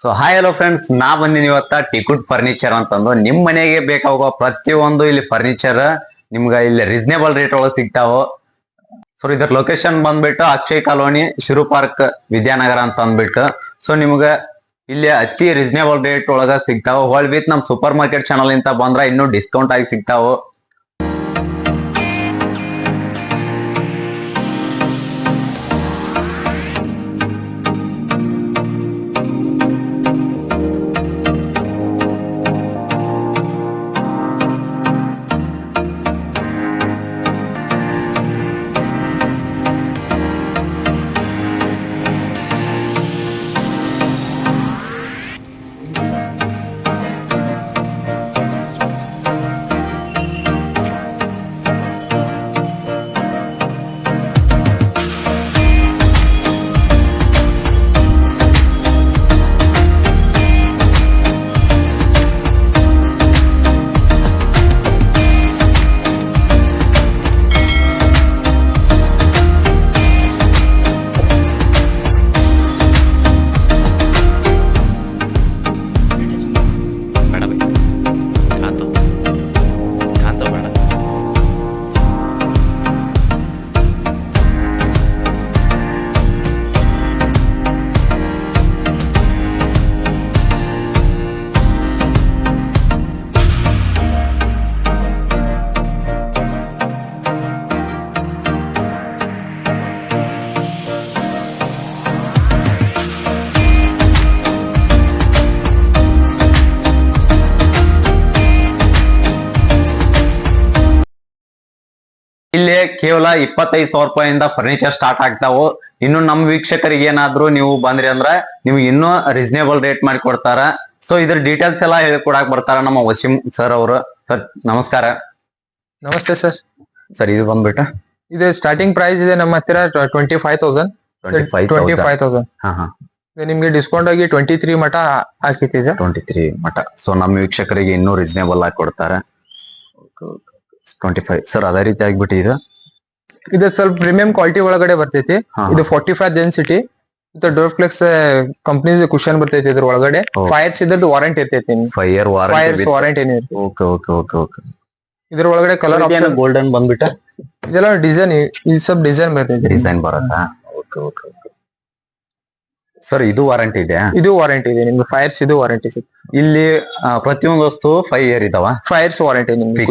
So hi hello friends ನಾ ಬಂದಿನಿ ಇವತ್ತ ಟಿಕುಟ್ ಫರ್ನಿಚರ್ ಅಂತಂದು. ನಿಮ್ ಮನೆಗೆ ಬೇಕಾಗುವ ಪ್ರತಿಯೊಂದು ಇಲ್ಲಿ ಫರ್ನಿಚರ್ ನಿಮ್ಗ ಇಲ್ಲಿ ರೀಸನೇಬಲ್ ರೇಟ್ ಒಳಗೆ ಸಿಗ್ತಾವ. ಸೊ ಇದ್ರ ಲೊಕೇಶನ್ ಬಂದ್ಬಿಟ್ಟು ಅಕ್ಷಯ್ ಕಾಲೋನಿ, ಶಿರು ಪಾರ್ಕ್, ವಿದ್ಯಾನಗರ ಅಂತ ಅಂದ್ಬಿಟ್ಟು. ಸೊ ನಿಮ್ಗ ಇಲ್ಲಿ ಅತಿ ರೀಸನೇಬಲ್ ರೇಟ್ ಒಳಗ ಸಿಗ್ತಾವ. ಹೊಳ್ ವಿತ್ ನಮ್ ಸೂಪರ್ ಮಾರ್ಕೆಟ್ ಚಾನಲ್ ಇಂತ ಬಂದ್ರ ಇನ್ನೂ ಡಿಸ್ಕೌಂಟ್ ಆಗಿ ಸಿಗ್ತಾವ. ಕೇವಲ ಇಪ್ಪತ್ತೈದು ಸಾವಿರ ರೂಪಾಯಿಂದ ಫರ್ನಿಚರ್ ಸ್ಟಾರ್ಟ್ ಆಗ್ತಾವು. ಇನ್ನು ನಮ್ ವೀಕ್ಷಕರಿಗೆ ಏನಾದ್ರು ನೀವು ಬಂದ್ರಿ ಅಂದ್ರ ನಿಮ್ಗೆ ಇನ್ನೂ ರೀಸನೇಬಲ್ ರೇಟ್ ಮಾಡಿ ಕೊಡ್ತಾರ. ಸೊ ಇದ್ರ ಡೀಟೇಲ್ಸ್ ಎಲ್ಲ ಹೇಳ್ಕೊಡಕ್ ಬರ್ತಾರ ನಮ್ಮ ವಸೀಂ ಸರ್ ಅವರು. ಸರ್ ನಮಸ್ಕಾರ. ನಮಸ್ತೆ ಸರ್ ಸರ್ ಇದು ಬಂದ್ಬಿಟ್ಟ. ಇದು ಸ್ಟಾರ್ಟಿಂಗ್ ಪ್ರೈಸ್ ಇದೆ ನಮ್ಮ ಹತ್ತಿರ twenty five thousand twenty five thousand ನಿಮ್ಗೆ ಡಿಸ್ಕೌಂಟ್ ಆಗಿ ಟ್ವೆಂಟಿ ತ್ರೀ ಮಠ ಹಾಕಿತ್ತಿದೆ ಟ್ವೆಂಟಿ ತ್ರೀ ಮಠ. ಸೊ ನಮ್ಮ ವೀಕ್ಷಕರಿಗೆ ಇನ್ನೂ ರೀಸನೇಬಲ್ ಆಗಿ ಕೊಡ್ತಾರೆ. ಟ್ವೆಂಟಿ ಫೈವ್ ಸರ್ ಅದೇ ರೀತಿ ಆಗ್ಬಿಟ್ಟು ಇದು ಇದು ಸ್ವಲ್ಪ ಪ್ರೀಮಿಯಂ ಕ್ವಾಲಿಟಿ ಒಳಗಡೆ ಬರ್ತೈತಿ. ಇದು ಫೋರ್ಟಿ ಫೈವ್ ಡೆನ್ಸಿಟಿ ಮತ್ತೆ ಡೋರ್ ಫ್ಲೆಕ್ಸ್ ಕಂಪ್ನೀಸ್ ಕುಶನ್ ಬರ್ತೈತಿ ಇದ್ರ ಒಳಗಡೆ. ಫೈರ್ಸ್ ಇದ್ರದ್ದು ವಾರಂಟಿ ಇರ್ತೈತಿ fire warranty warranty okay okay okay okay ಇದ್ರ ಒಳಗಡೆ ಕಲರ್ ಆಪ್ಷನ್ ಗೋಲ್ಡನ್ ಬಂದ್ಬಿಟ್ಟ. ಇದೆಲ್ಲ ಡಿಸೈನ್ ಈ ಸ್ವಲ್ಪ ಡಿಸೈನ್ ಬರ್ತೈತಿ. ಡಿಸೈನ್ ಬರುತ್ತಾ? ಓಕೆ ಓಕೆ ಸರ್ ಇದು ವಾರಂಟಿ ಇದೆ ಇದು ವಾರಂಟಿ ಇದೆ ನಿಮ್ಗೆ ಫೈರ್ಸ್ ಇದು ವಾರಂಟಿ ಸಿಗುತ್ತೆ ಇಲ್ಲಿ ಆ, ಪ್ರತಿಯೊಂದು ವಸ್ತು ಫೈವ್ ಇಯರ್ ಇದಾವ? ಫೈರ್ಸ್ ವಾರಂಟಿ ನಿಮ್ಗೆ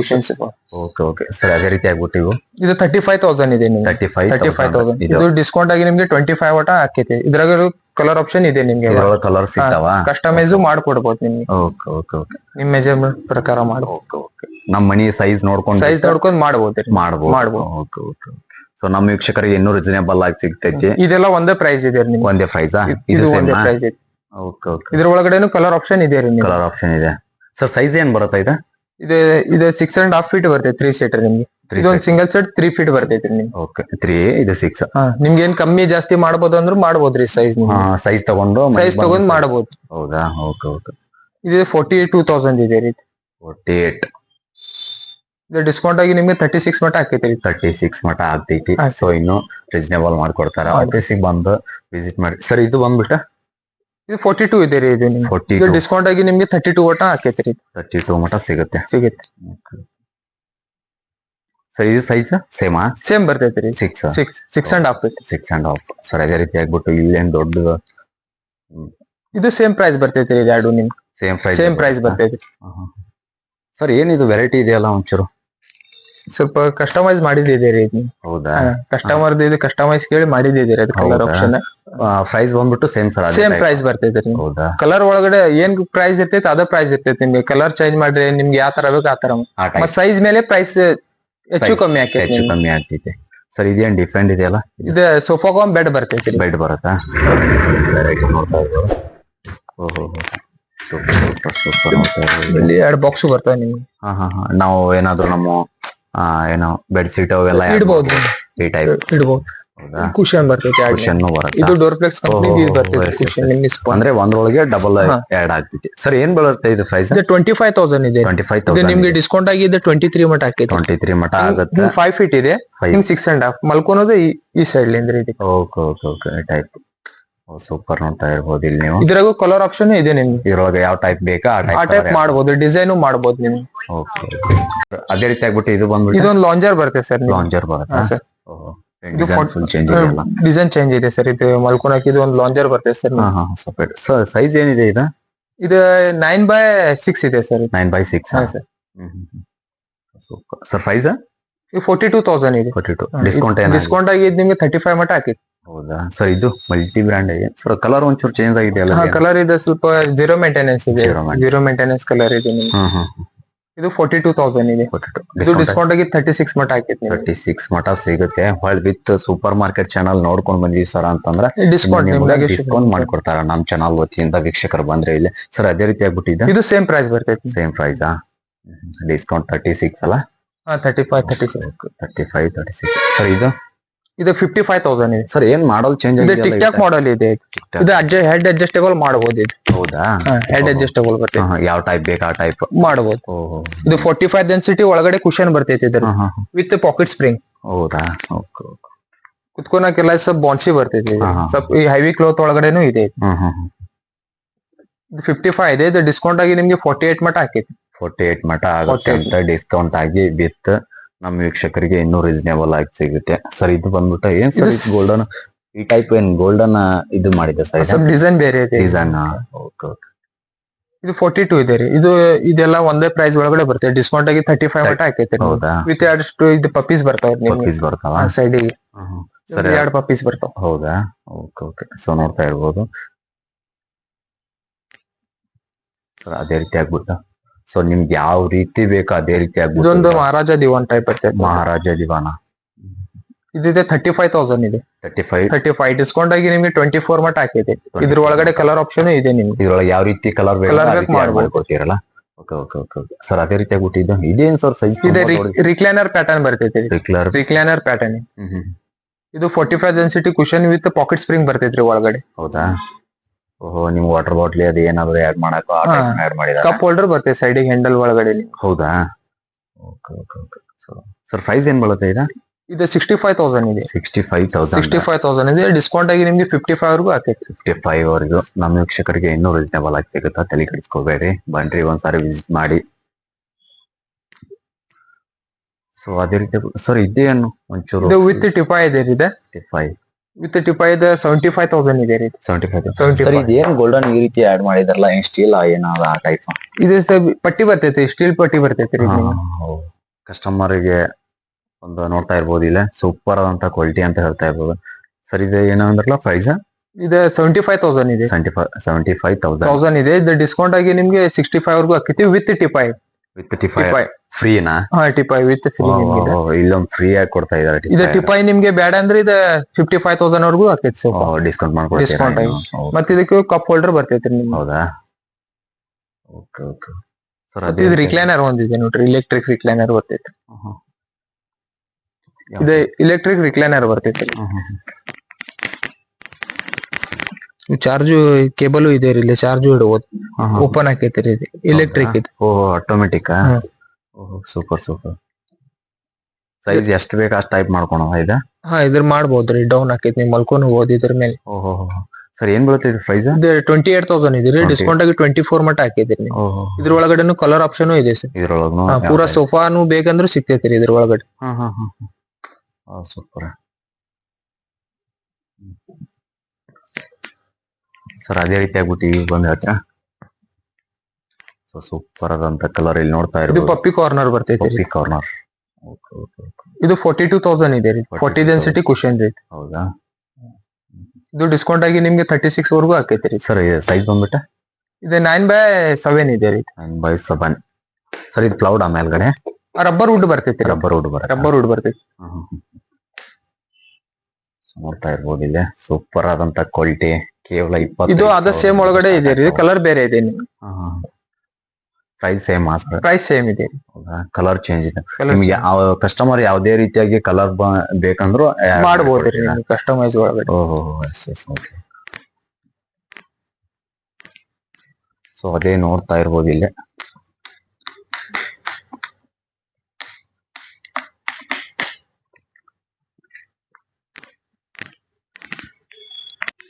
ಓಕೆ ಓಕೆ ಸರ್ ಅದೇ ರೀತಿ ಆಗ್ಬಿಟ್ಟು ಇವು. ಇದು ತರ್ಟಿ ಫೈವ್ ತೌಸಂಡ್ ಇದೆ ನಿಮ್ಗೆ. Thirty five thirty five thousand ಇದು. ಇದು ಡಿಸ್ಕೌಂಟ್ ಆಗಿ ನಿಮ್ಗೆ ಟ್ವೆಂಟಿ ಫೈವ್ ಒಟ ಹಾಕೈತಿ. ಇದ್ರಾಗ ಕಲರ್ ಆಪ್ಷನ್ ಇದೆ ನಿಮ್ಗೆ. ಕಲರ್ ಸಿಗ್ತಾವ? ಕಸ್ಟಮೈಸ್ ಮಾಡ್ಕೊಡ್ಬೋದು ನಿಮ್ಗೆ. ಓಕೆ ಓಕೆ ಓಕೆ ನಿಮ್ ಮೆಜರ್ಮೆಂಟ್ ಪ್ರಕಾರ ಮಾಡ್ಬೋದು. ಓಕೆ ಓಕೆ ನಮ್ಮ ಮನಿ ಸೈಜ್ ನೋಡ್ಕೊಂಡು ಸೈಜ್ ನೋಡ್ಕೊಂಡ್ ಮಾಡ್ಬೋದು. ಮಾಡ್ಬೋದು. ಮಾಡ್ಬೋದು. ಓಕೆ ಓಕೆ ಸೊ ನಮ್ಮ ವೀಕ್ಷಕರಿಗೆ ಇನ್ನೂ ರೀಸನೇಬಲ್ ಆಗಿ ಸಿಗ್ತೈತಿ. ಇದೆಲ್ಲ ಒಂದೇ ಪ್ರೈಸ್ ಇದೆ ನಿಮ್ಗೆ. ಒಂದೇ ಪ್ರೈಸಾ ಇದು ಇದು ಸೇಮ್ ಒಂದೇ ಪ್ರೈಸ್ ಓಕೆ ಓಕೆ ಇದ್ರ ಒಳಗಡೆನು ಕಲರ್ ಆಪ್ಷನ್ ಇದೆ ರೀ ನಿಮ್ಗೆ. ಕಲರ್ ಆಪ್ಷನ್ ಇದೆ. ಸರ್ ಸೈಜ್ ಏನ್ ಬರುತ್ತೆ ಇದು? ಇದು ಇದು ಸಿಕ್ಸ್ ಅಂಡ್ ಹಾಫ್ ಫೀಟ್ ಬರ್ತೈತೆ ತ್ರೀ ಸೀಟರ್ ನಿಮ್ಗೆ. ಇದೊಂದು ಸಿಂಗಲ್ ಸೆಟ್ ತ್ರೀ ಫೀಟ್ ಬರ್ತೈತೆ ನಿಮ್ಗೆ. ಓಕೆ ತ್ರೀ ಇದು ಸಿಕ್ಸ್ ಹಾ ನಿಮ್ಗೆ ಏನ್ ಕಮ್ಮಿ ಜಾಸ್ತಿ ಮಾಡ್ಬೋದು ಅಂದ್ರೂ ಮಾಡ್ಬೋದ್ರಿ ಸೈಜ್ ಸೈಜ್ ತಗೊಂಡು ಮನೆಗ್ ಸೈಜ್ ಬಂದು ತಗೊಂಡ್ ಮಾಡ್ಬೋದು. ಹೌದಾ? ಓಕೆ ಓಕೆ ಇದು ಫೋರ್ಟಿ ಟೂ ತೌಸಂಡ್ ಇದೆ ರೀ ಫೋರ್ಟಿ ಏಟ್ ಇದು ಡಿಸ್ಕೌಂಟ್ ಆಗಿ ನಿಮ್ಗೆ ತರ್ಟಿ ಸಿಕ್ಸ್ ಮಟ ಹಾಕೈತಿ ತರ್ಟಿ ಸಿಕ್ಸ್ ಮಟ ಆಗ್ತೈತಿ. ಸೊ ಇನ್ನು ರೀಸನೇಬಲ್ ಮಾಡ್ಕೊಡ್ತಾರ. ಆಫೀಸಿಗೆ ಬಂದು ವಿಸಿಟ್ ಮಾಡಿ. ಸರ್ ಇದು ಬಂದ್ಬಿಟ್ಟು? ಇದು ಫೋರ್ಟಿ ಟೂ ಇದೆ ರೀ ಇದು ಫೋರ್ಟಿ ಡಿಸ್ಕೌಂಟ್ ಆಗಿ ನಿಮ್ಗೆ ತರ್ಟಿ ಟೂ ವಟ ಹಾಕೈತಿ ರೀ ತರ್ಟಿ ಟೂ ಮಟ ಸಿಗುತ್ತೆ. ಸಿಗುತ್ತೆ. ಸರ್ ಇದು ಸೈಜ್ ಸೇಮಾ ಸೇಮ್ ಬರ್ತೈತಿ ರೀ. Six six six and half six and half sir ಅದೇ ರೀತಿ ಆಗ್ಬಿಟ್ಟು ಇಲ್ಲೇನು ದೊಡ್ಡ ಇದು ಸೇಮ್ ಪ್ರೈಸ್ ಬರ್ತೈತಿ ಎರಡು ನಿಮ್ಗೆ ಸೇಮ್ ಪ್ರೈಸ್ ಸೇಮ್ ಪ್ರೈಸ್ ಬರ್ತೈತಿ. ಸರ್ ಏನಿದು ವೆರೈಟಿ ಇದೆಯಲ್ಲ ಒಂಚೂರು? ಸ್ವಲ್ಪ ಕಸ್ಟಮೈಸ್ ಮಾಡಿದ್ದೀರಿ ಹೌದಾ? ಕಸ್ಟಮರ್ ಇದು ಕಸ್ಟಮೈಸ್ ಕೇಳಿ ಮಾಡಿದ್ದೀರಿ ಅದು ಕಲರ್? ಆಪ್ಷನ್ ಪ್ರೈಸ್ ಬಂದ್ಬಿಟ್ಟು ಸೇಮ್ ಸೇಮ್ ಪ್ರೈಸ್ ಬರ್ತೈತೆ ರೀ. ಹೌದಾ? ಕಲರ್ ಒಳಗಡೆ ಏನ್ ಪ್ರೈಸ್ ಇರ್ತೈತೆ ಅದ ಪ್ರೈಸ್ ಇರ್ತೈತೆ ನಿಮ್ಗೆ. ಕಲರ್ ಚೇಂಜ್ ಮಾಡ್ರಿ ನಿಮ್ಗೆ ಯಾವ ತರ ಬೇಕು ಆ ತರ. ಆ ಸೈಜ್ ಮೇಲೆ ಪ್ರೈಸ್ ಹೆಚ್ಚು ಕಮ್ಮಿ ಆಕೆ ಹೆಚ್ಚು ಕಮ್ಮಿ ಆಗ್ತೈತೆ. ಸರ್ ಇದೇನ್ ಡಿಫೆಂಡ್ ಇದೆಯಲ್ಲ? ಇದು ಸೋಫಾಗಾಮ್ ಬೆಡ್ ಬರ್ತೈತಿ ಬೆಡ್ ಬರುತ್ತಾ? ನೋಡ್ತಾ ಓಹೋ ಸೂಪರ್ ಸೂಪರ್ ಎರಡು ಬಾಕ್ಸ್ ಬರ್ತಾವೆ ನಿಮ್ಗೆ. ಹಾ ಹಾ ಹಾ. ನಾವು ಏನಾದ್ರು ನಮ್ಮ ಏನೋ ಬೆಡ್ ಶೀಟ್ ಅವೆಲ್ಲ ಇಡ್ಬೋದು. ಈ ಟೈಪ್ ಇಡ್ಬೋದು. ಕುಶನ್ ಬರ್ತೈತಿ ಕುಶನ್ ಬರುತ್ತೆ? ಇದು ಡೋರ್ಪ್ಲೆಕ್ಸ್ ಕಂಪ್ನಿ ಬರ್ತೈತಿ ಅಂದ್ರೆ ಒಂದ್ರೊಳಗೆ ಡಬಲ್. ಆಡ್ ಆಗ್ತೈತಿ. ಸರ್ ಏನ್ ಬರುತ್ತೆ ಇದು ಪ್ರೈಸ್ ಇದು ಟ್ವೆಂಟಿ ಫೈವ್ ತೌಸಂಡ್ ಇದೆ. ಟ್ವೆಂಟಿ ಫೈವ್ ಇದು ನಿಮ್ಗೆ ಡಿಸ್ಕೌಂಟ್ ಆಗಿ ಇದು ಟ್ವೆಂಟಿ ತ್ರೀ ಮಟ ಹಾಕೈತಿ ಟ್ವೆಂಟಿ ತ್ರೀ ಮಟ ಆಗುತ್ತೆ ಫೈವ್ ಫೀಟ್ ಇದೆ. ಸಿಕ್ಸ್ ಅಂಡ್ ಹಾಫ್ ಮಲ್ಕೊನೋದು ಈ- ಈ ಸೈಡ್ ಲಿಂದ ಇದೆ. Okay okay okay type super ನೋಡ್ತಾ ಇರ್ಬೋದು ಇಲ್ಲಿ ನೀವು. ಇದ್ರಾಗೂ ಕಲರ್ ಆಪ್ಷನ್ ಇದೆ ನಿಮ್ಗೆ. ಇದ್ರೊಳಗೆ ಯಾವ ಟೈಪ್ ಬೇಕಾ? ಆ ಟೈಪ್ ಮಾಡಬಹುದು ಮಾಡ್ಬೋದು ಡಿಸೈನು ಮಾಡ್ಬೋದು ನಿಮ್ಗೆ. ಓಕೆ ಅದೇ ರೀತಿ ಆಗ್ಬಿಟ್ಟು ಇದು ಬಂದ್ಬಿಟ್ಟು ಇದೊಂದು ಲಾಂಜರ್ ಬರುತ್ತೆ ಸರ್ ಲಾಂಜರ್ ಬರುತ್ತೆ? ಸರ್. ಡಿಸೈನ್ ಚೇಂಜ್ ಇದೆಯಲ್ಲ ಡಿಸೈನ್ ಚೇಂಜ್ ಇದೆ ಸರ್. ಇದು ಮಲ್ಕೊಳಕ್ಕೆ ಇದು ಒಂದು ಲಾಂಜರ್ ಬರುತ್ತೆ ಸರ್ ಸಪರೇಟ್ ಸರ್ ಸೈಜ್ ಏನಿದೆ ಇದು? ಇದು ನೈನ್ ಬೈ ಸಿಕ್ಸ್ ಇದೆ ಸರ್ ನೈನ್ ಬೈ ಸಿಕ್ಸ್ ಹಾ sir. Size sir price forty two thousand ಇದೆ ಫೋರ್ಟಿ ಟು ಡಿಸ್ಕೌಂಟ್ ಡಿಸ್ಕೌಂಟ್ ಆಗಿ ನಿಮಗೆ ನಿಮ್ಗೆ ತರ್ಟಿ ಫೈವ್ ಮಟ್ಟ ಹಾಕಿತ್ತು. ಹೌದಾ? ಸರ್ ಇದು ಮಲ್ಟಿ ಬ್ರ್ಯಾಂಡ್ ಸರ್ ಕಲರ್ ಒಂಚೂರು ಚೇಂಜ್ ಆಗಿದೆಯಲ್ಲ ಹಾ ಕಲರ್ ಇದೆ ಸ್ವಲ್ಪ ಜೀರೋ ಮೇಂಟೆನೆನ್ಸ್ ಇದೆ. ಜೀರೋ ಮೇಂಟೆನೆನ್ಸ್ ಕಲರ್ ಇದೆ ಇದು ಫೋರ್ಟಿ ಟೂ ತೌಸಂಡ್ ಇದೆ ಇದು. ಡಿಸ್ಕೌಂಟ್ ಆಗಿ ತರ್ಟಿ ಸಿಕ್ಸ್ ಮಟ ನಿಮ್ಗೆ ತರ್ಟಿ ಸಿಕ್ಸ್ ಮಟ ಸಿಗುತ್ತೆ. ಹೊಳ್ ವಿತ್ ಸೂಪರ್ ಮಾರ್ಕೆಟ್ ಚಾನಲ್ ನೋಡ್ಕೊಂಡ್ ಬಂದಿವಿ ಸರ್ ಅಂತಂದ್ರೆ ಡಿಸ್ಕೌಂಟ್ ಡಿಸ್ಕೌಂಟ್ ಮಾಡ್ಕೊಡ್ತಾರ ನಮ್ ಚಾನಲ್ ವತಿಯಿಂದ ವೀಕ್ಷಕರು ಬಂದ್ರೆ ಇಲ್ಲಿ. ಸರ್ ಅದೇ ರೀತಿ ಆಗ್ಬಿಟ್ಟಿದೆ? ಇದು ಸೇಮ್ ಪ್ರೈಸ್ ಬರ್ತೈತಿ. ಸೇಮ್ ಪ್ರೈಸಾ ಡಿಸ್ಕೌಂಟ್ ತರ್ಟಿ ಸಿಕ್ಸ್ ಅಲ್ಲ? Thirty five thirty six thirty five thirty six sir ಇದು? ಇದು ಫಿಫ್ಟಿ ಫೈವ್ ತೌಸಂಡ್ ಇದೆ. ಸರ್ ಏನ್ ಮಾಡಲ್ ಚೇಂಜ್ ಇದು ಟಿಕ್ ಟಾಕ್ ಮಾಡಲ್ ಇದೆ. ಇದು. ಇದು ಅಡ್ಜ ಹೆಡ್ ಅಡ್ಜಸ್ಟೇಬಲ್ ಮಾಡಬಹುದು ಇದು. ಹೌದಾ? ಹೆಡ್ ಅಡ್ಜಸ್ಟೇಬಲ್ ಬರ್ತೈತಿ. ಹಾ, ಯಾವ ಟೈಪ್ ಬೇಕಾ ಆ ಟೈಪ್ ಮಾಡಬಹುದು ಓಹೋ. ಇದು ಫೋರ್ಟಿ ಫೈವ್ ಡೆನ್ಸಿಟಿ ಒಳಗಡೆ ಕುಶನ್ ಬರ್ತೈತಿ ಇದ್ರ ಹಾ, ಹಾ, ಹಾ. ವಿತ್ ಪಾಕೆಟ್ ಸ್ಪ್ರಿಂಗ್ ಹೌದಾ? ಓಕೆ ಕುತ್ಕೊಳಕ್ಕೆಲ್ಲ ಸ್ವಲ್ಪ ಬಾನ್ಸಿ ಬರ್ತೈತಿ ಇದು. ಹಾ, ಹಾ. ಸ್ವಲ್ಪ ಈ ಹೆವಿ ಕ್ಲೋತ್ ಒಳಗಡೆನೂ ಇದೆ. ಹ್ಮ್ ಹ್ಮ್ ಇದು ಫಿಫ್ಟಿ ಫೈವ್ ಇದೆ. ಇದು ಡಿಸ್ಕೌಂಟ್ ಆಗಿ ನಿಮ್ಗೆ ಫೋರ್ಟಿ ಏಟ್ ಮಟ ಹಾಕೈತಿ. ಫೋರ್ಟಿ ಏಟ್ ಮಟ ಆಗುತ್ತೆ 48 ಅಂತ ಡಿಸ್ಕೌಂಟ್ ಆಗಿ ವಿತ್ ನಮ್ಮ ವೀಕ್ಷಕರಿಗೆ ಇನ್ನೂ ರೀಸನೇಬಲ್ ಆಗಿ ಸಿಗುತ್ತೆ. ಸರ್ ಇದು ಬಂದ್ಬಿಟ್ಟು ಏನ್ ಸರ್ ಇದು ಗೋಲ್ಡನ್ ಈ ಟೈಪ್ ಏನ್ ಗೋಲ್ಡನ್ ಇದು ಮಾಡಿದೆ ಸರ್ ಸ್ವಲ್ಪ ಡಿಸೈನ್ ಬೇರೆ ಇದೆ. ಡಿಸೈನ್ ಓಕೆ ಓಕೆ ಇದು ಫೋರ್ಟಿ ಟೂ ಇದೆ ರೀ. ಇದು ಇದೆಲ್ಲ ಒಂದೇ ಪ್ರೈಸ್ ಒಳಗಡೆ ಬರುತ್ತೆ. ಡಿಸ್ಕೌಂಟ್ ಆಗಿ ತರ್ಟಿ ಫೈವ್ ಮಟ್ಟ ಹಾಕೈತೆ ಹೌದಾ? ವಿತ್ ಎರಡು ಇದು ಪಪ್ಪೀಸ್ ಬರ್ತಾವ ಪಪ್ಪೀಸ್ ಪೀಸ್ ಬರ್ತಾವ? ಸೈಡಿಗೆ ಸರಿ. ಎರಡು ಪಪ್ಪೀಸ್ ಬರ್ತಾವ. ಹೌದಾ? ಓಕೆ ಓಕೆ ಸೊ ನೋಡ್ತಾ ಇರ್ಬೋದು. ಸರ್ ಅದೇ ರೀತಿ ಆಗ್ಬಿಟ್ಟು. ಸೊ ನಿಮ್ಗೆ ಯಾವ ರೀತಿ ಬೇಕೋ ಅದೇ ರೀತಿ ಇದೊಂದು ಆಗ್ಬಿಟ್ಟು ಮಹಾರಾಜ ದಿವಾನ್ ಟೈಪ್ ಐತೆ ಮಹಾರಾಜ ದಿವಾನ? ಇದಿದೆ ತರ್ಟಿ ಫೈವ್ ತೌಸಂಡ್ ಇದೆ thirty five thirty five discount ಆಗಿ ನಿಮ್ಗೆ ಟ್ವೆಂಟಿ ಫೋರ್ ಮಟ್ಟ ಹಾಕೈತೆ. ಇದ್ರ ಒಳಗಡೆ ಕಲರ್ ಆಪ್ಷನ್ ಇದೆ ನಿಮ್ಗೆ. ಇದ್ರೊಳಗೆ ಯಾವ ರೀತಿ ಕಲರ್ Colour ಆ ಬೇಕು ಮಾಡ್ಬೋದು. ಮಾಡ್ಕೊಡ್ತೀರಲ್ಲ ಓಕೆ ಓಕೆ ಓಕೆ ಸರ್ ಅದೇ ರೀತಿ ಆಗ್ಬಿಟ್ಟಿದ್ದು. ಇದೇನ್ ಸರ್ ಸೈಜ್ ಇದೆ ರಿಕ್ಲೈನರ್ ಪ್ಯಾಟರ್ನ್ ಬರ್ತೈತೆ. ರಿಕ್ಲರ್ ರಿಕ್ಲೈನರ್ ಪ್ಯಾಟರ್ನ್ ಇದು forty five density cushion with pocket spring ಬರ್ತೈತ್ರಿ ಒಳಗಡೆ. ಹೌದಾ? ಓಹೋ ನಿಮ್ ವಾಟರ್ ಬಾಟ್ಲಿ ಅದು ಏನಾದ್ರು ಆಡ್ ಮಾಡಕ್. ಆಡ್ ಮಾಡಿದ ಕಪ್ ಹೋಲ್ಡರ್ ಬರುತ್ತೆ ಸೈಡಿಗೆ ಹ್ಯಾಂಡಲ್ ಒಳಗಡೆ ಹೌದಾ okay okay okay sir price ಏನ್ ಬೀಳುತ್ತೆ ಇದು ಇದು ಸಿಕ್ಸ್ಟಿ ಫೈವ್ ತೌಸಂಡ್ ಇದೆ sixty five thousand sixty five thousand ಇದೆ ಡಿಸ್ಕೌಂಟ್ ಆಗಿ ನಿಮ್ಗೆ ಫಿಫ್ಟಿ ಫೈವ್ ವರ್ಗೂ ಹಾಕೈತಿ ಫಿಫ್ಟಿ ಫೈವ್ ವರೆಗೂ ನಮ್ಮ ವೀಕ್ಷಕರಿಗೆ ಇನ್ನೂ ರೀಸನೇಬಲ್ ಆಗಿ ಸಿಗುತ್ತಾ ತಲೆ ಕೆಡಿಸ್ಕೋಬೇಡಿ ಬನ್ರಿ ಒಂದ್ಸಾರಿ ವಿಸಿಟ್ ಮಾಡಿ ಸೊ ಅದೇ ರೀತಿ ಸರ್ ಇದೇನು ಒಂಚೂರು ವಿತ್ ಟಿಫೈ ಇದೆ ಟಿಫೈ ವಿತ್ ಟಿಪಾ ಇದೆ ಸೆವೆಂಟಿ ಫೈವ್ ತೌಸಂಡ್ ಇದೆ ರೀ. Seventy five 75. ಸರ್ ಇದೇನ್ ಗೋಲ್ಡನ್ ಈ ರೀತಿ ಆಡ್ ಮಾಡಿದಾರಲ್ಲ? ಏನ್ ಸ್ಟೀಲ್ ಏನಾದ ಆ ಟೈಪ್ ಇದು ಸರ್ ಪಟ್ಟಿ ಬರ್ತೈತಿ ಸ್ಟೀಲ್ ಪಟ್ಟಿ ಬರ್ತೈತಿ ರೀ. ಕಸ್ಟಮರ್ಗೆ ಒಂದು ನೋಡ್ತಾ ಇರ್ಬೋದು ಇಲ್ಲ ಸೂಪರ್ ಆದಂತ ಕ್ವಾಲಿಟಿ ಅಂತ ಹೇಳ್ತಾ ಇರ್ಬೋದು. ಸರ್ ಇದು ಏನಂದ್ರಲ್ಲ ಪ್ರೈಸ್ ಇದು ಸೆವೆಂಟಿ ಫೈವ್ ತೌಸಂಡ್ ಇದೆ. Seventy five seventy five thousand thousand ಇದೆ. ಇದು ಡಿಸ್ಕೌಂಟ್ ಆಗಿ ನಿಮ್ಗೆ ಸಿಕ್ಸ್ಟಿ ಫೈವ್ ವರ್ಗೂ ಹಾಕಿತಿ ವಿತ್ ಟಿಪಾಯ್ ವಿತ್ ಟಿಫೈ ಫ್ರೀನಾ ಹಾ ಟಿಪಾಯ್ ವಿತ್ ಫ್ರೀ ನಿಮ್ಗೆ ಇಲ್ಲೊಂದು ಫ್ರೀ ಆಗಿ ಕೊಡ್ತಾ ಇದಾರೆ ಇದು ಟಿಪಾಯ್ ನಿಮ್ಗೆ ಬೇಡ ಅಂದ್ರೆ ಇದು ಫಿಫ್ಟಿ ಫೈವ್ ತೌಸಂಡ್ ವರ್ಗೂ ಹಾಕೈತಿ ಸ್ವಲ್ಪ. ಡಿಸ್ಕೌಂಟ್ ಮಾಡ್ಕೊಡ್ತೀರಾ Discount ಆಗಿ. ಹೌದು. ಮತ್ತೆ ಇದಕ್ಕೆ ಕಪ್ ಹೋಲ್ಡರ್ ಬರ್ತೈತಿ ನಿಮ್ಗೆ. ಹೌದಾ? Okay okay. ಸರ್ ಮತ್ತೆ ಇದು ರಿಕ್ಲೈನರ್ ಒಂದಿದೆ ನೋಡ್ರಿ ಇಲೆಕ್ಟ್ರಿಕ್ ರಿಕ್ಲೈನರ್ ಬರ್ತೈತಿ. ಇದು ಇಲೆಕ್ಟ್ರಿಕ್ ರಿಕ್ಲೈನರ್ ಬರ್ತೈತಿ. ಚಾರ್ಜ್ ಕೇಬಲ್ ಇದೆ ರೀ ಇಲ್ಲಿ ಚಾರ್ಜ್ ಇಡಬಹುದು ಓಪನ್ ಆಕೈತಿ ರೀ ಇದು. ಇಲೆಕ್ಟ್ರಿಕ್ ಇದು ಓ ಆಟೋಮೆಟಿಕ್ ಓಹೋ ಸೂಪರ್ ಸೂಪರ್ ಸೈಜ್ ಎಷ್ಟು ಬೇಕು ಅಷ್ಟು ಟೈಪ್ ಮಾಡ್ಕೊಳವ ಇದ? ಹಾ ಇದ್ರ ಮಾಡ್ಬೋದ್ರಿ ಡೌನ್ ಆಕೈತಿ ನೀವು ಮಲ್ಕೊಂಡು ಇದ್ರ ಮೇಲೆ. ಓಹೋ ಸರ್ ಏನ್ ಬರುತ್ತೆ ಇದು ಪ್ರೈಸ್ ಇದು ಟ್ವೆಂಟಿ ಏಟ್ ತೌಸಂಡ್ ಇದೆ ರೀ ಡಿಸ್ಕೌಂಟ್ ಆಗಿ ಟ್ವೆಂಟಿ ಫೋರ್ ಮಟ್ಟ ಹಾಕಿದ್ರಿ ನೀವು. ಇದ್ರ ಒಳಗಡೆನು ಕಲರ್ ಆಪ್ಷನ್ ಇದೆ ಸರ್. ಇದ್ರೊಳಗ ಪೂರಾ ಸೋಫಾನು ಬೇಕಂದ್ರೆ ಸಿಗ್ತೈತಿ ರೀ ಇದ್ರ ಒಳಗಡೆ. ಹಾ ಹಾ ಹಾ ಸೂಪರ್ ಸರ್ ಅದೇ ರೀತಿ ಆಗ್ಬಿಟ್ಟು ಈಗ ಬಂದ್ ಹೇಳ್ತೀರಾ? ಸೊ ಸೂಪರ್ ಆದಂತ ಕಲರ್ ಇಲ್ಲಿ ನೋಡ್ತಾ ಇದು ಇರ್ಬೋದು. ಪಪ್ಪಿ ಕಾರ್ನರ್ ಬರ್ತೈತಿ ರೀ. ಪಪ್ಪಿ ಕಾರ್ನರ್ ಇದು ಫೋರ್ಟಿ ಟೂ ತೌಸಂಡ್ ಇದೆ ರೀ. 42,000. ಫೋರ್ಟಿ ಡೆನ್ಸಿಟಿ ಕುಶನ್ ರೀ ಹೌದಾ? ಇದು ಡಿಸ್ಕೌಂಟ್ ಆಗಿ ನಿಮ್ಗೆ ತರ್ಟಿ ಸಿಕ್ಸ್ ವರ್ಗೂ ಹಾಕೈತೆ ರೀ ಸರ್ ಸೈಜ್ ಬಂದ್ಬಿಟ್ಟ? ಇದು ನೈನ್ ಬೈ ಸೆವೆನ್ ಇದೆ ರೀ. ನೈನ್ ಬೈ ಸೆವೆನ್ ಸರ್ ಇದು ಕ್ಲೌಡ್ ಮೇಲ್ಗಡೆ? ರಬ್ಬರ್ ವುಡ್ ಬರ್ತೈತಿ ರಬ್ಬರ್ ವುಡ್ ಬರುತ್ತೆ. ರಬ್ಬರ್ ವುಡ್ ಬರ್ತೈತಿ. ಹ್ಮ್ ಹ್ಮ್ ಹ್ಮ್. So, ನೋಡ್ತಾ ಇರ್ಬೋದು ಇಲ್ಲಿ. ಸೂಪರ್ ಆದಂತ ಕ್ವಾಲಿಟಿ ಕೇವಲ ಇಪ್ಪತ್ತು ಇದು ಅದ ಸೇಮ್ ಒಳಗಡೆ ಇದೆ ರೀ. ಕಲರ್ ಬೇರೆ ಇದೆ ಪ್ರೈಸ್ ಸೇಮ್ ಪ್ರೈಸ್ ಸೇಮ್ ಇದೆ. ಕಲರ್ ಚೇಂಜ್ ಇದೆ. ನಿಮ್ಗೆ ಕಸ್ಟಮರ್ ಯಾವುದೇ ರೀತಿಯಾಗಿ ಕಲರ್ ಬೇಕಂದ್ರು ಮಾಡಬಹುದು ರೀ ಕಸ್ಟಮೈಸ್ ಒಳಗಡೆ. ಓಹೋ ಓಕೆ. ಸೊ ಅದೇ ನೋಡ್ತಾ ಇರ್ಬೋದು ಇಲ್ಲಿ.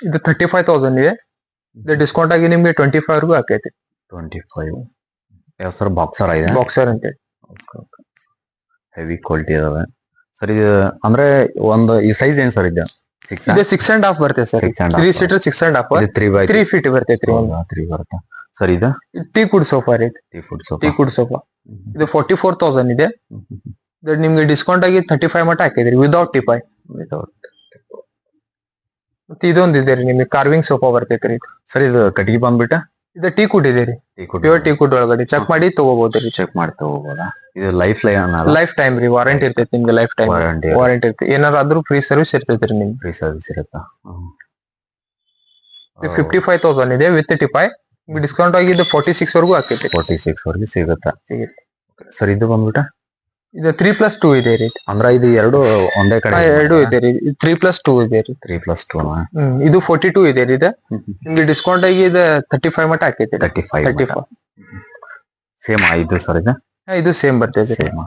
ಇದು ತರ್ಟಿ ಫೈವ್ ತೌಸಂಡ್ ಇದೆ ಇದು ಡಿಸ್ಕೌಂಟ್ ಆಗಿ ನಿಮಗೆ ಟ್ವೆಂಟಿ ಫೈವ್ ವರ್ಗೂ ಆಕೈತಿ. ಟ್ವೆಂಟಿ ಫೈವ್ ಯಾವ ಸರ್ ಬಾಕ್ಸರ್ ಇದೆ? ಬಾಕ್ಸರ್ ಅಂತ. ಹೆವಿ ಕ್ವಾಲಿಟಿ ಇದಾವೆ. ಸರ್ ಇದು ಅಂದ್ರೆ ಒಂದು ಈ ಸೈಜ್ ಏನ್ ಸರ್ ಇದೆ? ಸಿಕ್ಸ್ ಇದೆ ಸಿಕ್ಸ್ ಅಂಡ್ ಹಾಫ್ ಬರ್ತೈತೆ sir. Six and three seater six and half three by three feet ಬರ್ತೈತೆ ತ್ರೀ ಬರುತ್ತೆ. ಸರ್ ಇದು? ಟೀ ಕುಡ್ ಸೋಫಾ ರೀ teak wood teak wood sofa. ಇದು ಫೋರ್ಟಿ ಫೋರ್ ತೌಸಂಡ್ ಇದೆ ನಿಮ್ಗೆ ಡಿಸ್ಕೌಂಟ್ ಆಗಿ ತರ್ಟಿ ಫೈವ್ ಮಟ್ಟ ಹಾಕಿದ್ರಿ ವಿದೌಟ್ ಟಿಪಾಯ್ ಮತ್ತೆ ಇದೊಂದು ಇದೆ ರೀ ನಿಮ್ಗೆ ಕಾರ್ವಿಂಗ್ ಸೋಫಾ ಬರ್ತೈತ್ರಿ ಇದು. ಸರ್ ಇದು ಕಟ್ಟಿಗೆ ಬಂದ್ಬಿಟ್ಟ? ಇದು ಟೀ ಕುಡ್ ಇದೆ ರೀ. Teak wood pure teak wood ಒಳಗಡೆ. ಚೆಕ್ ಮಾಡಿ ತಗೋಬಹುದು ರೀ. ಚೆಕ್ ಮಾಡಿ ತಗೋಬೋದ? ಇದು ಲೈಫ್ ಲೈನ್ ಲೈಫ್ ಟೈಮ್ ರೀ ವಾರಂಟಿ ಇರ್ತೈತಿ ನಿಮ್ಗೆ ಲೈಫ್ ಟೈಮ್ ವಾರಂಟಿ ವಾರಂಟಿ ಇರ್ತೈತಿ. ಏನಾದ್ರು ಆದ್ರೂ ಫ್ರೀ ಸರ್ವಿಸ್ ಇರ್ತೈತಿ ರೀ ನಿಮ್ಗೆ. ಫ್ರೀ ಸರ್ವಿಸ್ ಇರುತ್ತಾ? ಫಿಫ್ಟಿ ಫೈವ್ ತೌಸಂಡ್ ಇದೆ ವಿತ್ ಟಿಪಾಯ್ ಡಿಸ್ಕೌಂಟ್ ಆಗಿ ಇದು ಫೋರ್ಟಿ ಸಿಕ್ಸ್ ವರ್ಗೂ ಹಾಕೈತಿ. ಫೋರ್ಟಿ ಸಿಕ್ಸ್ ವರ್ಗೂ ಸಿಗುತ್ತಾ? ಸಿಗುತ್ತೆ. ಸರ್ ಇದು ಬಂದ್ಬಿಟ್ಟು? ಇದು ತ್ರೀ ಪ್ಲಸ್ ಟೂ ಇದೆ ರೀ. ಅಂದ್ರ ಇದು ಎರಡು ಒಂದೇ ಕಡೆ ಎರಡು ಇದೆ ರೀ. ತ್ರೀ ಪ್ಲಸ್ ಟೂ ಇದೆ ರೀ. ತ್ರೀ ಪ್ಲಸ್ ಟೂ ಇದು ಫೋರ್ಟಿ ಟೂ ಇದೆ ರೀ ಇದು. ನಿಮ್ಗೆ ಡಿಸ್ಕೌಂಟ್ ಆಗಿ ಇದು ತರ್ಟಿ ಫೈವ್ ಮಟ್ಟ ಹಾಕೈತಿ thirty five thirty five same ಇದು ಸರ್ ಇದು? ಇದು ಸೇಮ್ ಬರ್ತೈತಿ ಸೇಮ್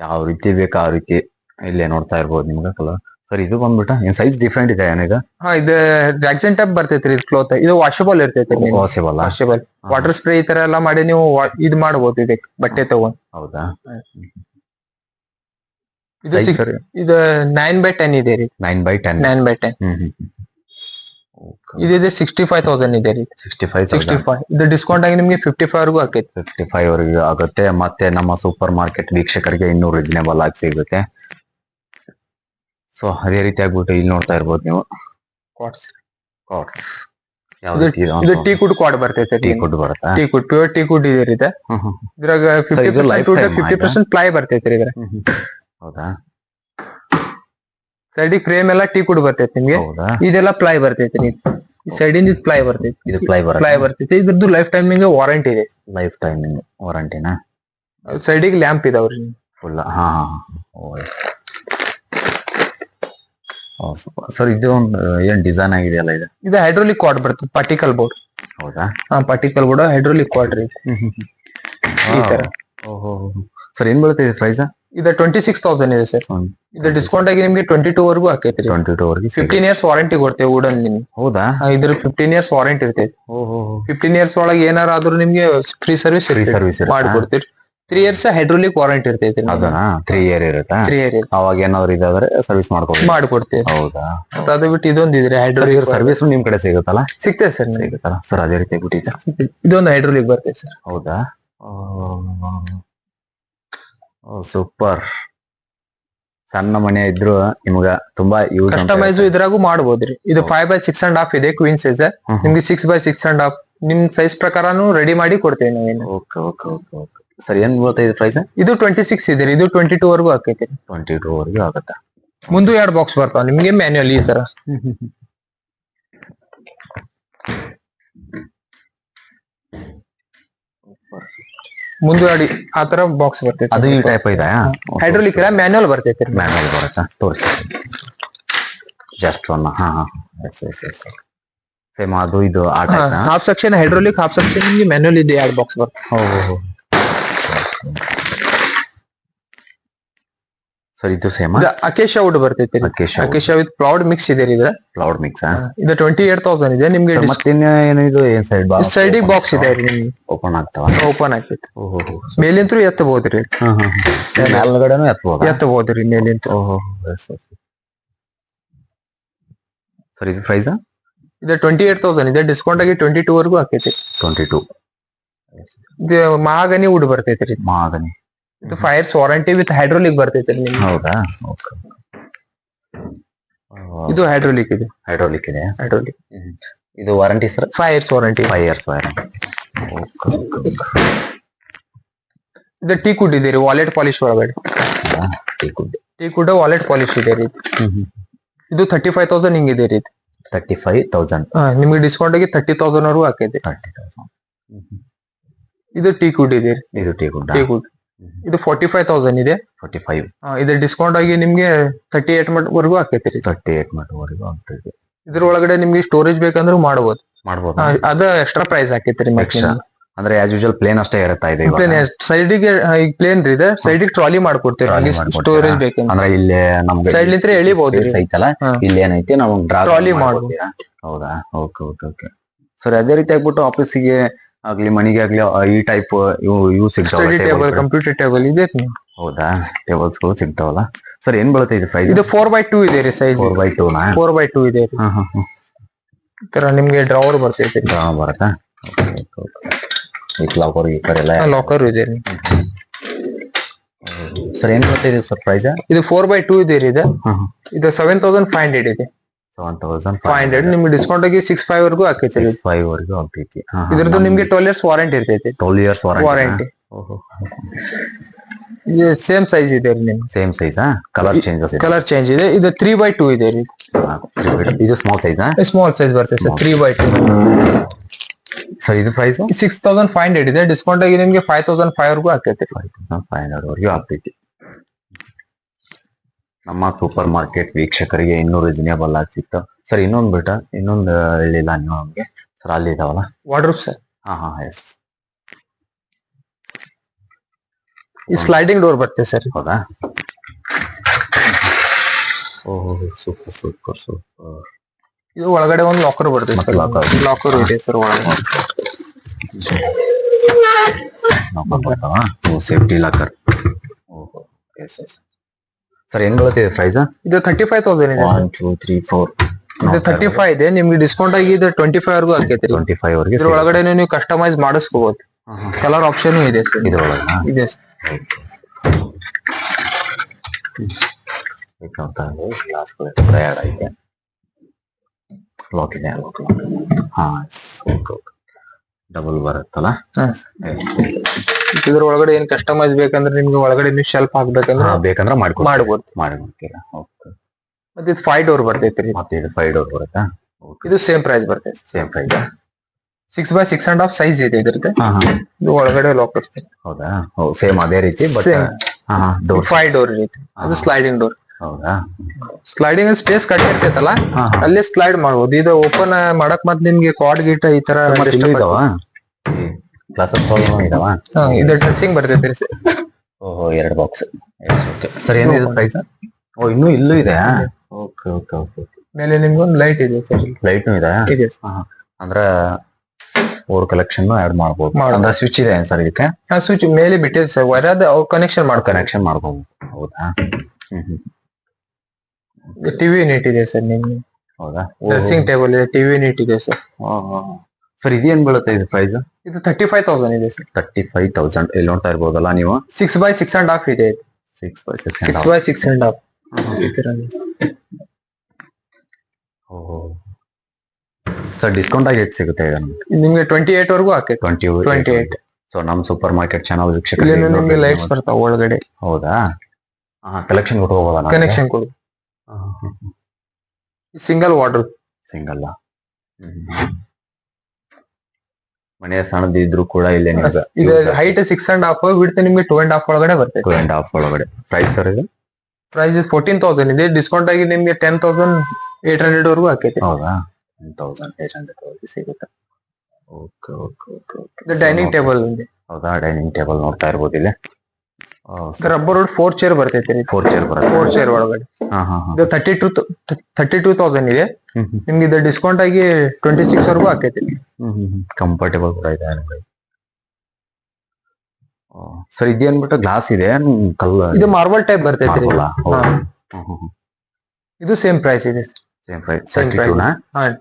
ಯಾವ ರೀತಿ ಬೇಕು ಆ ರೀತಿ ಇಲ್ಲೇ ನೋಡ್ತಾ ಇರ್ಬೋದು ನಿಮ್ಗೆ ಕಲರ್ ಸರ್ ಇದು ಬಂದ್ಬಿಟ್ಟ ಏನ್ ಸೈಜ್ ಡಿಫ್ರೆಂಟ್ ಇದೆ ಏನೀಗ? ಹಾ ಇದು ರ್ಯಾಕ್ಸನ್ ಟೈಪ್ ಬರ್ತೈತ್ರಿ ರೀ ಕ್ಲೋತ್ ಇದು ವಾಷಬಲ್ ಇರ್ತೈತಿ ವಾಷಬಲ್ ವಾಷಬಲ್ ವಾಟರ್ ಸ್ಪ್ರೇ ಈ ತರ ಎಲ್ಲ ಮಾಡಿ ನೀವು ಇದ್ ಮಾಡಬಹುದು ಇದಕ್ಕೆ ಬಟ್ಟೆ ತಗೊಂಡ್. ಹೌದಾ? ಇದು? ಇದು ನೈನ್ ಬೈ ಟೆನ್ ಇದೆ ರೀ. Nine by ten nine by ten ಇದಿದೆ ಸಿಕ್ಸ್ಟಿ ಫೈವ್ ತೌಸಂಡ್ ಇದೆ ರೀ. ಸಿಕ್ಸ್ಟಿ ಫೈವ್ ಸಿಕ್ಸ್ಟಿ ಫೈವ್ ಇದು ಡಿಸ್ಕೌಂಟ್ ಆಗಿ ನಿಮಗೆ ಫಿಫ್ಟಿ ಫೈವ್ ವರ್ಗೂ ಆಕೈತಿ. ಫಿಫ್ಟಿ ಫೈವ್ ವರೆಗೂ ಆಗುತ್ತೆ. ಮತ್ತೆ ನಮ್ಮ ಸೂಪರ್ ಮಾರ್ಕೆಟ್ ವೀಕ್ಷಕರಿಗೆ ಇನ್ನೂ ರೀಸನೇಬಲ್ ಆಗಿ ಸಿಗುತ್ತೆ. ಸೊ ಅದೇ ರೀತಿ ಆಗ್ಬಿಟ್ಟು ಇಲ್ಲಿ ನೋಡ್ತಾ ಇರ್ಬೋದು ನೀವು. ಕ್ವಾಟ್ಸ್ ಕ್ವಾಟ್ಸ್ ಇದು- ಟೀ ಕುಡ್ ಕ್ವಾಡ್ ಬರ್ತೈತೆ ಟೀ ಕುಡ್ ಬರುತ್ತಾ? Teak wood pure teak wood ಇದೆ ಇದು. ಇದ್ರಾಗ ಫಿಫ್ಟಿ ಪರ್ಸೆಂಟ್ ಪ್ಲೈ ಬರ್ತೈತಿ ಇದ್ರ. ಹೌದಾ? ಸೈಡಿಗೆ ಫ್ರೇಮ್ ಎಲ್ಲ ಟೀ ಕುಡ್ ಬರ್ತೈತಿ ನಿಮ್ಗೆ. ಇದೆಲ್ಲ ಪ್ಲೈ ಬರ್ತೈತಿ ನೀವು ಸೈಡಿಂದ ಇದು ಪ್ಲೈ ಬರ್ತೈತಿ. ಇದು ಪ್ಲೈ ಪ್ಲೈ ಬರುತ್ತೆ ಬರ್ತೈತಿ. ಇದ್ರದ್ದು ಲೈಫ್ ಟೈಮಿಂಗ್ ವಾರಂಟಿ ಇದೆ. ಲೈಫ್ ಟೈಮಿಂಗ್ ವಾರಂಟಿನ ಸೈಡಿಗೆ ಲ್ಯಾಂಪ್ ಇದಾವ್ರಿ ಫುಲ್ ಹಾ ಸರ್ ಇದು ಒಂದು ಏನ್ ಡಿಸೈನ್ ಆಗಿದೆಯಲ್ಲ ಇದು? ಇದು ಹೈಡ್ರೋಲಿಕ್ ಕ್ವಾಡ್ ಬರ್ತದೆ ಪಾರ್ಟಿಕಲ್ ಬೋರ್ಡ್ ಹೌದಾ? ಹಾ ಪಾರ್ಟಿಕಲ್ ಬೋರ್ಡ್ ಹೈಡ್ರೋಲಿಕ್ ಕ್ವಾಡ್ ರೀ. ಈ ತರ. ಓಹೋ ಸರ್ ಏನ್ ಬೀಳುತ್ತೆ ಪ್ರೈಸ್ ಇದು ಟ್ವೆಂಟಿ ಸಿಕ್ಸ್ ತೌಸಂಡ್ ಇದೆ ಸರ್ ಇದು ಡಿಸ್ಕೌಂಟ್ ಆಗಿ ನಿಮ್ಗೆ ಟ್ವೆಂಟಿ ಟೂ ವರ್ಗೂ ಹಾಕೈತಿ ಟ್ವೆಂಟಿ ಟೂ ವರೆಗೆ ಫಿಫ್ಟೀನ್ ಇಯರ್ಸ್ ವಾರಂಟಿ ಕೊಡ್ತೇವೆ ವುಡನ್ ನಿಮ್ಗೆ. ಹೌದಾ? ಇದ್ರ ಫಿಫ್ಟೀನ್ ಇಯರ್ಸ್ ವಾರಂಟಿ ಇರ್ತೈತಿ. ಓಹೋ ಫಿಫ್ಟೀನ್ ಇಯರ್ಸ್ ಒಳಗೆ ಏನಾರ ಆದ್ರೂ ನಿಮ್ಗೆ ಫ್ರೀ ಸರ್ವಿಸ್ ಫ್ರೀ ಸರ್ವಿಸ್ ಮಾಡ್ಕೊಡ್ತೀರಿ. ತ್ರೀ ಇಯರ್ಸ್ ಹೈಡ್ರೋಲಿಕ್ ವಾರಂಟಿ ಇರ್ತೈತಿ ತ್ರೀ ಇಯರ್ ಇರುತ್ತಾ? ತ್ರೀ ಇಯರ್ ಅವಾಗ ಏನಾದ್ರು ಇದಾದ್ರೆ ಸರ್ವಿಸ್ ಮಾಡ್ಕೊಡ್ತೀವಿ. ಮಾಡ್ಕೊಡ್ತೀವಿ. ಹೌದಾ? ಮತ್ತೆ ಅದು ಬಿಟ್ಟು ಇದೊಂದು ಇದ್ರೆ ಹೈಡ್ರೋಲಿಕ್ ಸರ್ವಿಸ್ ನಿಮ್ ಕಡೆ ಸಿಗುತ್ತಲ್ಲ? ಸಿಗ್ತದೆ ಸರ್ ಸಿಗುತ್ತಲ್ಲ? ಸರ್ ಅದೇ ರೀತಿ ಬಿಟ್ಟಿದೆ ಇದೊಂದು ಹೈಡ್ರೋಲಿಕ್ ಬರ್ತೈತೆ ಸರ್. ಹೌದಾ? ಸೂಪರ್ ಸಣ್ಣ ಮನೆ ಇದ್ರು ನಿಮ್ಗ ತುಂಬಾ ಯೂಸ್ ಕಸ್ಟಮೈಸ್ ಇದ್ರಾಗೂ ಮಾಡ್ಬೋದ್ರಿ. ಇದು five by six and half ಇದೆ ಕ್ವೀನ್ ಸೈಜ್ ನಿಮ್ಗೆ six by six and half ನಿಮ್ ಸೈಜ್ ಪ್ರಕಾರನು ರೆಡಿ ಮಾಡಿ ಕೊಡ್ತೇವೆ ನಾವೇನು. Okay okay okay okay. Sir ಏನ್ ಬೀಳ್ತೈತೆ ಪ್ರೈಸ್ ಇದು ಟ್ವೆಂಟಿ ಸಿಕ್ಸ್ ಇದೆ ಇದು ಟ್ವೆಂಟಿ ಟೂ ವರ್ಗೂ ಹಾಕೈತಿ ಟ್ವೆಂಟಿ ಟೂ ವರೆಗೂ ಆಗತ್ತ? ಮುಂದೆ ಎರಡು ಬಾಕ್ಸ್ ಬರ್ತಾವ ನಿಮ್ಗೆ ಮ್ಯಾನ್ಯಲ್ ಈ ತರ. ಮುಂದೆ ಎರಡು ಆ ತರ ಬಾಕ್ಸ್ ಬರ್ತೈತಿ. ಅದು ಈ ಟೈಪ್ ಇದೆ ಹೈಡ್ರೋಲಿಕ್ ಇಲ್ಲ ಮ್ಯಾನ್ಯುಯಲ್ ಬರ್ತೈತೆ ಮ್ಯಾನುವಲ್ ಬರುತ್ತೆ? ತೋರಿಸಿ. ಜಸ್ಟ್ ಒನ್ ಹಾ ಹಾ. ಎಸ್ ಎಸ್ ಎಸ್ ಸೇಮ್ ಅದು ಇದು ಆ type half section hydraulic half section ನಿಮ್ಗೆ ಮ್ಯಾನ್ಯಲ್ ಇದೆ ಎರಡು ಬಾಕ್ಸ್ ಬರ್ತದೆ ಸರ್ ಇದು ಸೇಮ್ ಇದು ಅಕೇಶ ವುಡ್ ಬರ್ತೈತಿ. ಅಕೇಶ ವಿತ್ ಪ್ರೌಡ್ ಮಿಕ್ಸ್ ಇದೆ ರೀ ಇದ್ರ ಕ್ಲೌಡ್ ಮಿಕ್ಸ್ ಇದು ಟ್ವೆಂಟಿ ಏಟ್ ತೌಸಂಡ್ ಇದೆ. ನಿಮ್ಗೆ ಮತ್ತಿನ್ನ ಏನು ಇದು ಏನ್ ಸೈಡ್ ಸೈಡಿಗೆ ಬಾಕ್ಸ್ ಇದೆ ರೀ ನಿಮ್ಗೆ ಓಪನ್ ಆಗ್ತಾವ? ಓಪನ್ ಆಗ್ತೈತಿ. ಓಹೋ ಮೇಲಿಂತ್ರು ಎತ್ತಬಹುದ್ರಿ ಮೇಲ್ಗಡೆನೂ ಎತ್ತಬಹುದು ಎತ್ತಬಹುದ್ರಿ ಮೇಲಿಂತ ಓಹೋ ಸರ್ ಇದು ಪ್ರೈಸ್ ಇದು ಟ್ವೆಂಟಿ ಏಟ್ ತೌಸಂಡ್ ಇದೆ. ಡಿಸ್ಕೌಂಟ್ ಆಗಿ ಟ್ವೆಂಟಿ ಟೂ ವರ್ಗೂ ಹಾಕೈತಿ. ಟ್ವೆಂಟಿ ಟೂ ಇದು ಮಹಾಗನಿ ವುಡ್ ಬರ್ತೈತ್ರಿ. ರೀ ಮಾದನಿ ಇದು ಫೈರ್ಸ್ ವಾರಂಟಿ ವಿತ್ ಹೈಡ್ರೋಲಿಕ್ ಬರ್ತೈತ್ರಿ ನಿಮ್ಗೆ. ಹೌದಾ? ಓಕೆ. ಇದು ಹೈಡ್ರೋಲಿಕ್ ಇದು. ಹೈಡ್ರೋಲಿಕ್ ಇದೆ ಹೈಡ್ರೋಲಿಕ್ ಇದು warranty sir? Five years warranty five years warranty ಇದು ಟೀ ಕುಡ್ ಇದೆ ರೀ ವಾಲೆಟ್ ಪಾಲಿಶ್ ಒಳಗಡೆ. Teak wood. Teak wood wallet polish ಇದೆ ರೀ. ಇದು ತರ್ಟಿ ಫೈವ್ ತೌಸಂಡ್ ಹಿಂಗಿದೆ ರೀ ತರ್ಟಿ ಫೈವ್ ತೌಸಂಡ್ ನಿಮಗೆ ಡಿಸ್ಕೌಂಟ್ ಆಗಿ ತರ್ಟಿ ತೌಸಂಡ್ ವರೆಗೂ ಹಾಕೈತಿ ತರ್ಟಿ ತೌಸಂಡ್ ಇದು ಟೀ ಕುಡ್ ಇದೆ. ಇದು ಟೀ ಕುಡ್ ಟೀ ಕುಡ್ ಇದು ಫಾರ್ಟಿ ಫೈವ್ ತೌಸಂಡ್ ಇದೆ. ಫೋರ್ಟಿ ಫೈವ್ ಇದು ಡಿಸ್ಕೌಂಟ್ ಆಗಿ ನಿಮ್ಗೆ ತರ್ಟಿ ಏಟ್ ವರೆಗೂ ಹಾಕೈತಿ ರೀ. ತರ್ಟಿ ಏಟ್ ಮಟ್ಟವರೆಗೂ ಆಗ್ತೈತಿ. ಇದ್ರ ಒಳಗಡೆ ನಿಮ್ಗೆ ಸ್ಟೋರೇಜ್ ಬೇಕಂದ್ರೂ ಮಾಡ್ಬೋದು. ಮಾಡಬಹುದು ಹಾ, ಅದ ಎಕ್ಸ್ಟ್ರಾ ಪ್ರೈಸ್ ಹಾಕೈತಿ ರೀ ಅಂದ್ರೆ ಆಸ್ ಯೂಶಲ್ ಪ್ಲೇನ್ ಅಷ್ಟೇ ಇರುತ್ತಾ ಇದೆ? ಪ್ಲೇನ್ ಸೈಡಿಗೆ ಈಗ ಪ್ಲೇನ್ ಇದೆ. ಸೈಡಿಗೆ ಟ್ರಾಲಿ ಮಾಡ್ಕೊಡ್ತೀವಿ ಅಲ್ಲಿ ಸ್ಟೋರೇಜ್ ಬೇಕಂದ್ರೆ. ಅಂದ್ರೆ ಇಲ್ಲೇ ನಮ್ಗೆ ಸೈಡ್ ಲಿಂತ್ರ ಎಳಿಬಹುದು ಐತಲ್ಲ? ಹಾ. ಇಲ್ಲಿ ಏನೈತಿ ನಾವು ಟ್ರಾಲಿ ಮಾಡ್ತೀರಾ ಮಾಡ್ಬೋದು. ಹೌದಾ? ಓಕೆ ಓಕೆ ಓಕೆ ಸರಿ ಅದೇ ರೀತಿ ಆಗ್ಬಿಟ್ಟು ಆಫೀಸಿಗೆ ಆಗ್ಲಿ ಮನೆಗೆ ಆಗ್ಲಿ ಈ ಟೈಪ್ ಇವು ಇವು ಸ್ಟಡಿ ಟೇಬಲ್ ಕಂಪ್ಯೂಟರ್ ಟೇಬಲ್ ಇದೆ ಹೌದಾ? ಟೇಬಲ್ಸ್ಗಳು ಸಿಗ್ತಾವಲ್ಲ. ಸರ್ ಏನ್ ಬೀಳುತ್ತೆ ಇದು ಪ್ರೈಸ್ ಇದು ಫೋರ್ ಬೈ ಟೂ ಇದೆ ರೀ ಸೈಜ್ ಫೋರ್ ಬೈ ಟೂ ನಾ? ಫೋರ್ ಬೈ ಟೂ ಇದೆ ರೀ. ಈ ತರ ನಿಮ್ಗೆ ಡ್ರಾವರ್ ಬರ್ತೈತೆ ಬರುತ್ತಾ? ಲಾಕರ್ ಈ ತರ ಎಲ್ಲ? ಲಾಕರ್ ಇದೆ ರೀ. ಸರ್ ಏನ್ ಬರುತ್ತೆ ಇದು ಸರ್ ಪ್ರೈಸ್ ಇದು ಫೋರ್ ಬೈ ಟೂ ಇದೆ ರೀ ಇದು. ಇದು ಸೆವೆನ್ ತೌಸಂಡ್ ಫೈವ್ ಹಂಡ್ರೆಡ್ ಇದೆ. ಸೆವೆನ್ ತೌಸಂಡ್ ಫೈವ್ ಹಂಡ್ರೆಡ್ ನಿಮ್ಗೆ ಡಿಸ್ಕೌಂಟ್ ಆಗಿ ಸಿಕ್ಸ್ ಫೈವ್ ವರ್ಗೂ ಆಕೈತಿ ಫೈವ್ ವರೆಗೂ ಆಗ್ತೈತಿ ಇದ್ರದ್ದು ನಿಮ್ಗೆ ಟ್ವೆಲ್ ಇಯರ್ಸ್ ವಾರಂಟಿ ಇರ್ತೈತಿ. Twelve years warranty same size ಇದೆ ರೀ ನಿಮ್ಗೆ ಸೇಮ್ ಸೈಜ್ ಕಲರ್ ಚೇಂಜ್ ಇದೆ. ಕಲರ್ ಚೇಂಜ್ ಇದೆ. ಇದು ತ್ರೀ ಬೈ ಟೂ ಇದೆ ರೀ. ಇದು ಸ್ಮಾಲ್ ಸೈಜ್ ಸ್ಮಾಲ್ ಸೈಜ್ ಬರ್ತದೆ sir three by two sir ಇದು price six thousand five hundred ಇದೆ. ಡಿಸ್ಕೌಂಟ್ ಆಗಿ ನಿಮ್ಗೆ ಫೈವ್ ತೌಸಂಡ್ ಫೈವ್ ವರ್ಗೂ ಹಾಕೈತಿ ಫೈವ್ ತೌಸಂಡ್ ಫೈವ್ ಹಂಡ್ರೆಡ್ ವರೆಗೂ ಆಗ್ತೈತಿ ನಮ್ಮ ಸೂಪರ್ ಮಾರ್ಕೆಟ್ ವೀಕ್ಷಕರಿಗೆ ಇನ್ನೂ ರೀಸನೇಬಲ್ ಆಗಿ ಸಿಕ್ತು. ಸರ್ ಇನ್ನೊಂದು ಬಿಟ್ಟ ಇನ್ನೊಂದು ಹೇಳಿಲ್ಲ ನೀವು ನಮಗೆ. ಸರ್ ಅಲ್ಲಿ ಇದಾವಲ್ಲ? ವಾರ್ಡ್ರೂಪ್ ಸರ್ ಹಾ ಹಾ ಎಸ್ ಈ ಸ್ಲೈಡಿಂಗ್ ಡೋರ್ ಬರ್ತದೆ ಸರ್ ಹೌದಾ? ಓಹೋ ಸೂಪರ್ ಸೂಪರ್ ಸೂಪರ್ ಇದು ಒಳಗಡೆ ಒಂದು ಲಾಕರ್ ಬರ್ತದೆ ಮತ್ತೆ ಸರ್ ಲಾಕರ್ ಲಾಕರ್ ಇದೆ ಸರ್ ಒಳಗಡೆ. ನಾವು ಬರ್ತಾವ? ಸೇಫ್ಟಿ ಲಾಕರ್ ಓಹೋ ಎಸ್ ಎಸ್ ಸರ್ ಏನ್ ಬೀಳುತ್ತೆ ಪ್ರೈಸ್ ಇದು ತರ್ಟಿ ಫೈವ್ ತೌಸಂಡ್ ಇದೆ ಒನ್ ಟೂ ತ್ರೀ ಫೋರ್ ಇದು ತರ್ಟಿ ಫೈವ್ ಇದೆ. ನಿಮ್ಗೆ ಡಿಸ್ಕೌಂಟ್ ಆಗಿ ಇದು ಟ್ವೆಂಟಿ ಫೈವ್ ವರ್ಗೂ ಹಾಕೈತಿ ಟ್ವೆಂಟಿ ಫೈವ್ ವರ್ಗೆ ಇದ್ರ ಒಳಗಡೆ ನೀವು ಕಸ್ಟಮೈಸ್ ಮಾಡಿಸ್ಕೋಬಹುದು ಕಲರ್ ಆಪ್ಷನ್ ಇದೆ ಸರ್ ಇದ್ರೊಳಗ? ಇದೆ ಐತೆ ಲಾಕ್ ಇದೆ ಹಾ ಡಬಲ್ ಬರುತ್ತಲ್ಲ? ಇದ್ರ ಒಳಗಡೆ ಏನ್ ಕಸ್ಟಮೈಸ್ ಬೇಕಂದ್ರೆ ನಿಮ್ಗೆ ಒಳಗಡೆ ನೀವು ಶೆಲ್ಫ್ ಹಾಕ್ಬೇಕಂದ್ರೆ ಬೇಕಂದ್ರೆ ಮಾಡ್ಕೊಡ್ತೀವಿ. ಮಾಡ್ಬೋದು. ಮಾಡ್ಕೊಡ್ತೀರಾ? ಓಕೆ ಮತ್ತೆ ಇದು ಫೈವ್ ಡೋರ್ ಬರ್ತೈತ್ರಿ ಮತ್ತೆ ಇದು ಫೈವ್ ಡೋರ್ ಬರುತ್ತಾ? ಇದು ಸೇಮ್ ಪ್ರೈಸ್ ಬರ್ತೈತೆ same price six by six and half size ಇದೆ ಇದ್ರದ್ದು. ಇದು ಒಳಗಡೆ ಲಾಕ್ ಇರ್ತೈತೆ. ಹೌದಾ? ಸೇಮ್ ಅದೇ ರೀತಿ ಬಟ್ ಫೈವ್ ಡೋರ್ ಇರುತ್ತೆ ಅದು ಸ್ಲೈಡಿಂಗ್ ಡೋರ್ ಹೌದಾ? ಸ್ಲೈಡಿಂಗ್ ಸ್ಪೇಸ್ ಕಡಿಮೆ ಇರ್ತೈತಲ್ಲ ಅಲ್ಲೇ ಸ್ಲೈಡ್ ಮಾಡ್ಬೋದು. ಇದು ಓಪನ್ ಮಾಡಕ್ ಮತ್ ನಿಮ್ಗೆ ಕ್ವಾಡ್ ಗೀಟ ಈ ತರ ಕ್ಲಾಸಸ್ ಇದಾವ? ಇದು ಡ್ರೆಸ್ಸಿಂಗ್ ಬರ್ತೈತಿ ರೀ ಓಹೋ ಎರಡು ಬಾಕ್ಸ್ ಓಕೆ ಸರ್ ಏನಿದೆ ಪ್ರೈಸ್ ಓ ಇನ್ನು ಇಲ್ಲೂ ಇದೆ? ಓಕೆ ಓಕೆ ಓಕೆ ಮೇಲೆ ನಿಮ್ಗೆ ಒಂದು ಲೈಟ್ ಇದೆ ಸರ್. ಲೈಟ್ನು ಇದೆ ಇದೆ. ಅಂದ್ರೆ ಓರ್ ಕಲೆಕ್ಷನ್ ಆಡ್ ಮಾಡ್ಬೋದು. ಮಾಡ್ಬೋದು. ಅಂದ್ರೆ ಸ್ವಿಚ್ ಇದೆ ಸರ್ ಇದಕ್ಕೆ? ಸ್ವಿಚ್ ಮೇಲೆ ಬಿಟ್ಟಿದೆ ಸರ್. ವೈರ್ ಅದು ಕನೆಕ್ಷನ್ ಮಾಡಿ ಕನೆಕ್ಷನ್ ಮಾಡ್ಬೋದು ಹೌದಾ? ಹ್ಮ್ ಹ್ಮ್. ಟಿವಿ ಯೂನಿಟ್ ಇದೆ ಸರ್ ನಿಮ್ಗೆ. ಹೌದಾ? ಡ್ರೆಸ್ಸಿಂಗ್ ಟೇಬಲ್ ಇದೆ ಟಿವಿ ಯೂನಿಟ್ ಇದೆ ಸರ್. ಸರ್ ಇದೇನ್ ಬೀಳುತ್ತೆ ಇದು ಪ್ರೈಸ್ ಇದು ತರ್ಟಿ ಫೈವ್ ತೌಸಂಡ್ ಇದೆ ಸರ್. ತರ್ಟಿ ಫೈವ್ ತೌಸಂಡ್ ಇಲ್ಲಿ ನೋಡ್ತಾ ಇರ್ಬೋದಲ್ಲ ನೀವು? Six by six and half ಇದೆ six by six six by six and half ಈ ತರ ಸರ್ ಡಿಸ್ಕೌಂಟ್ ಆಗಿ ಎಷ್ಟು ಸಿಗುತ್ತೆ ಈಗ ನಮ್ಗೆ? ಟ್ವೆಂಟಿ ಏಟ್ ವರೆಗೂ ಹಾಕಿ. ಟ್ವೆಂಟಿ ಟ್ವೆಂಟಿ ಏಟ್ ಸೊ ನಮ್ಮ ಸೂಪರ್ ಮಾರ್ಕೆಟ್ ಚಾನಲ್ ಇಲ್ಲಿ ವೀಕ್ಷಕರಿಗೆ ನಿಮ್ಗೆ ಲೈಟ್ಸ್ ಬರ್ತಾವೆ ಒಳಗಡೆ. ಹೌದಾ? ಹಾ ಕಲೆಕ್ಷನ್ ಕೊಟ್ಕೋಬೋದಾ ಕನೆಕ್ಷನ್ ಕೊಡು ಸಿಂಗಲ್ ವಾಟರ್ ಸಿಂಗಲ್ ಮನೆಯ ಸಣ್ಣದ ಇದ್ರು ಕೂಡ ಇಲ್ಲೇ ನಿಮ್ಗೆ ಹೈಟ್ ಸಿಕ್ಸ್ ಅಂಡ್ ಹಾಫ್ ಬಿಡ್ತೆ ನಿಮ್ಗೆ ಟೂ ಅಂಡ್ ಹಾಫ್ ಒಳಗಡೆ ಬರ್ತದೆ ಟೂ ಅಂಡ್ ಹಾಫ್ ಒಳಗಡೆ. ಪ್ರೈಸ್ ಸರ್ ಇದು? ಪ್ರೈಸ್ ಫೋರ್ಟೀನ್ ತೌಸಂಡ್ ಇದೆ ಡಿಸ್ಕೌಂಟ್ ಆಗಿ ನಿಮ್ಗೆ ಟೆನ್ ತೌಸಂಡ್ ಏಟ್ ಹಂಡ್ರೆಡ್ ವರೆಗೂ ಹಾಕೈತೆ ಹೌದಾ? ಟೆನ್ ತೌಸಂಡ್ ಏಟ್ ಹಂಡ್ರೆಡ್ ಸಿಗುತ್ತೆ. Okay okay okay okay dining table ಇದೆ ಹೌದಾ? ಡೈನಿಂಗ್ ಟೇಬಲ್ ನೋಡ್ತಾ ಇರ್ಬೋದು ಇಲ್ಲಿ? ರಬ್ಬರ್ ರೋಡ್ ಫೋರ್ ಚೇರ್ ಬರ್ತೈತಿ ರೀ ಫೋರ್ ಚೇರ್ ಬರುತ್ತೆ. ಫೋರ್ ಚೇರ್ ಒಳಗಡೆ. ಹಾ ಹಾ ಹಾ. ಇದು thirty two thirty two thousand ಇದೆ. ನಿಮ್ಗೆ ಇದು ಡಿಸ್ಕೌಂಟ್ ಆಗಿ ಟ್ವೆಂಟಿ ಸಿಕ್ಸ್ ವರ್ಗೂ ಹಾಕೈತಿ ಕಂಫರ್ಟೇಬಲ್ ಕೂಡ ಇದೆ ಸರ್ ಇದೆ ಅನ್ಬಿಟ್ಟು ಗ್ಲಾಸ್ ಇದೆ? ಕಲ್ಲು ಇದು? ಮಾರ್ಬಲ್ ಟೈಪ್ ಬರ್ತೈತಿ. ಇದು. ಸೇಮ್ ಪ್ರೈಸ್ ಇದೆ same price same price.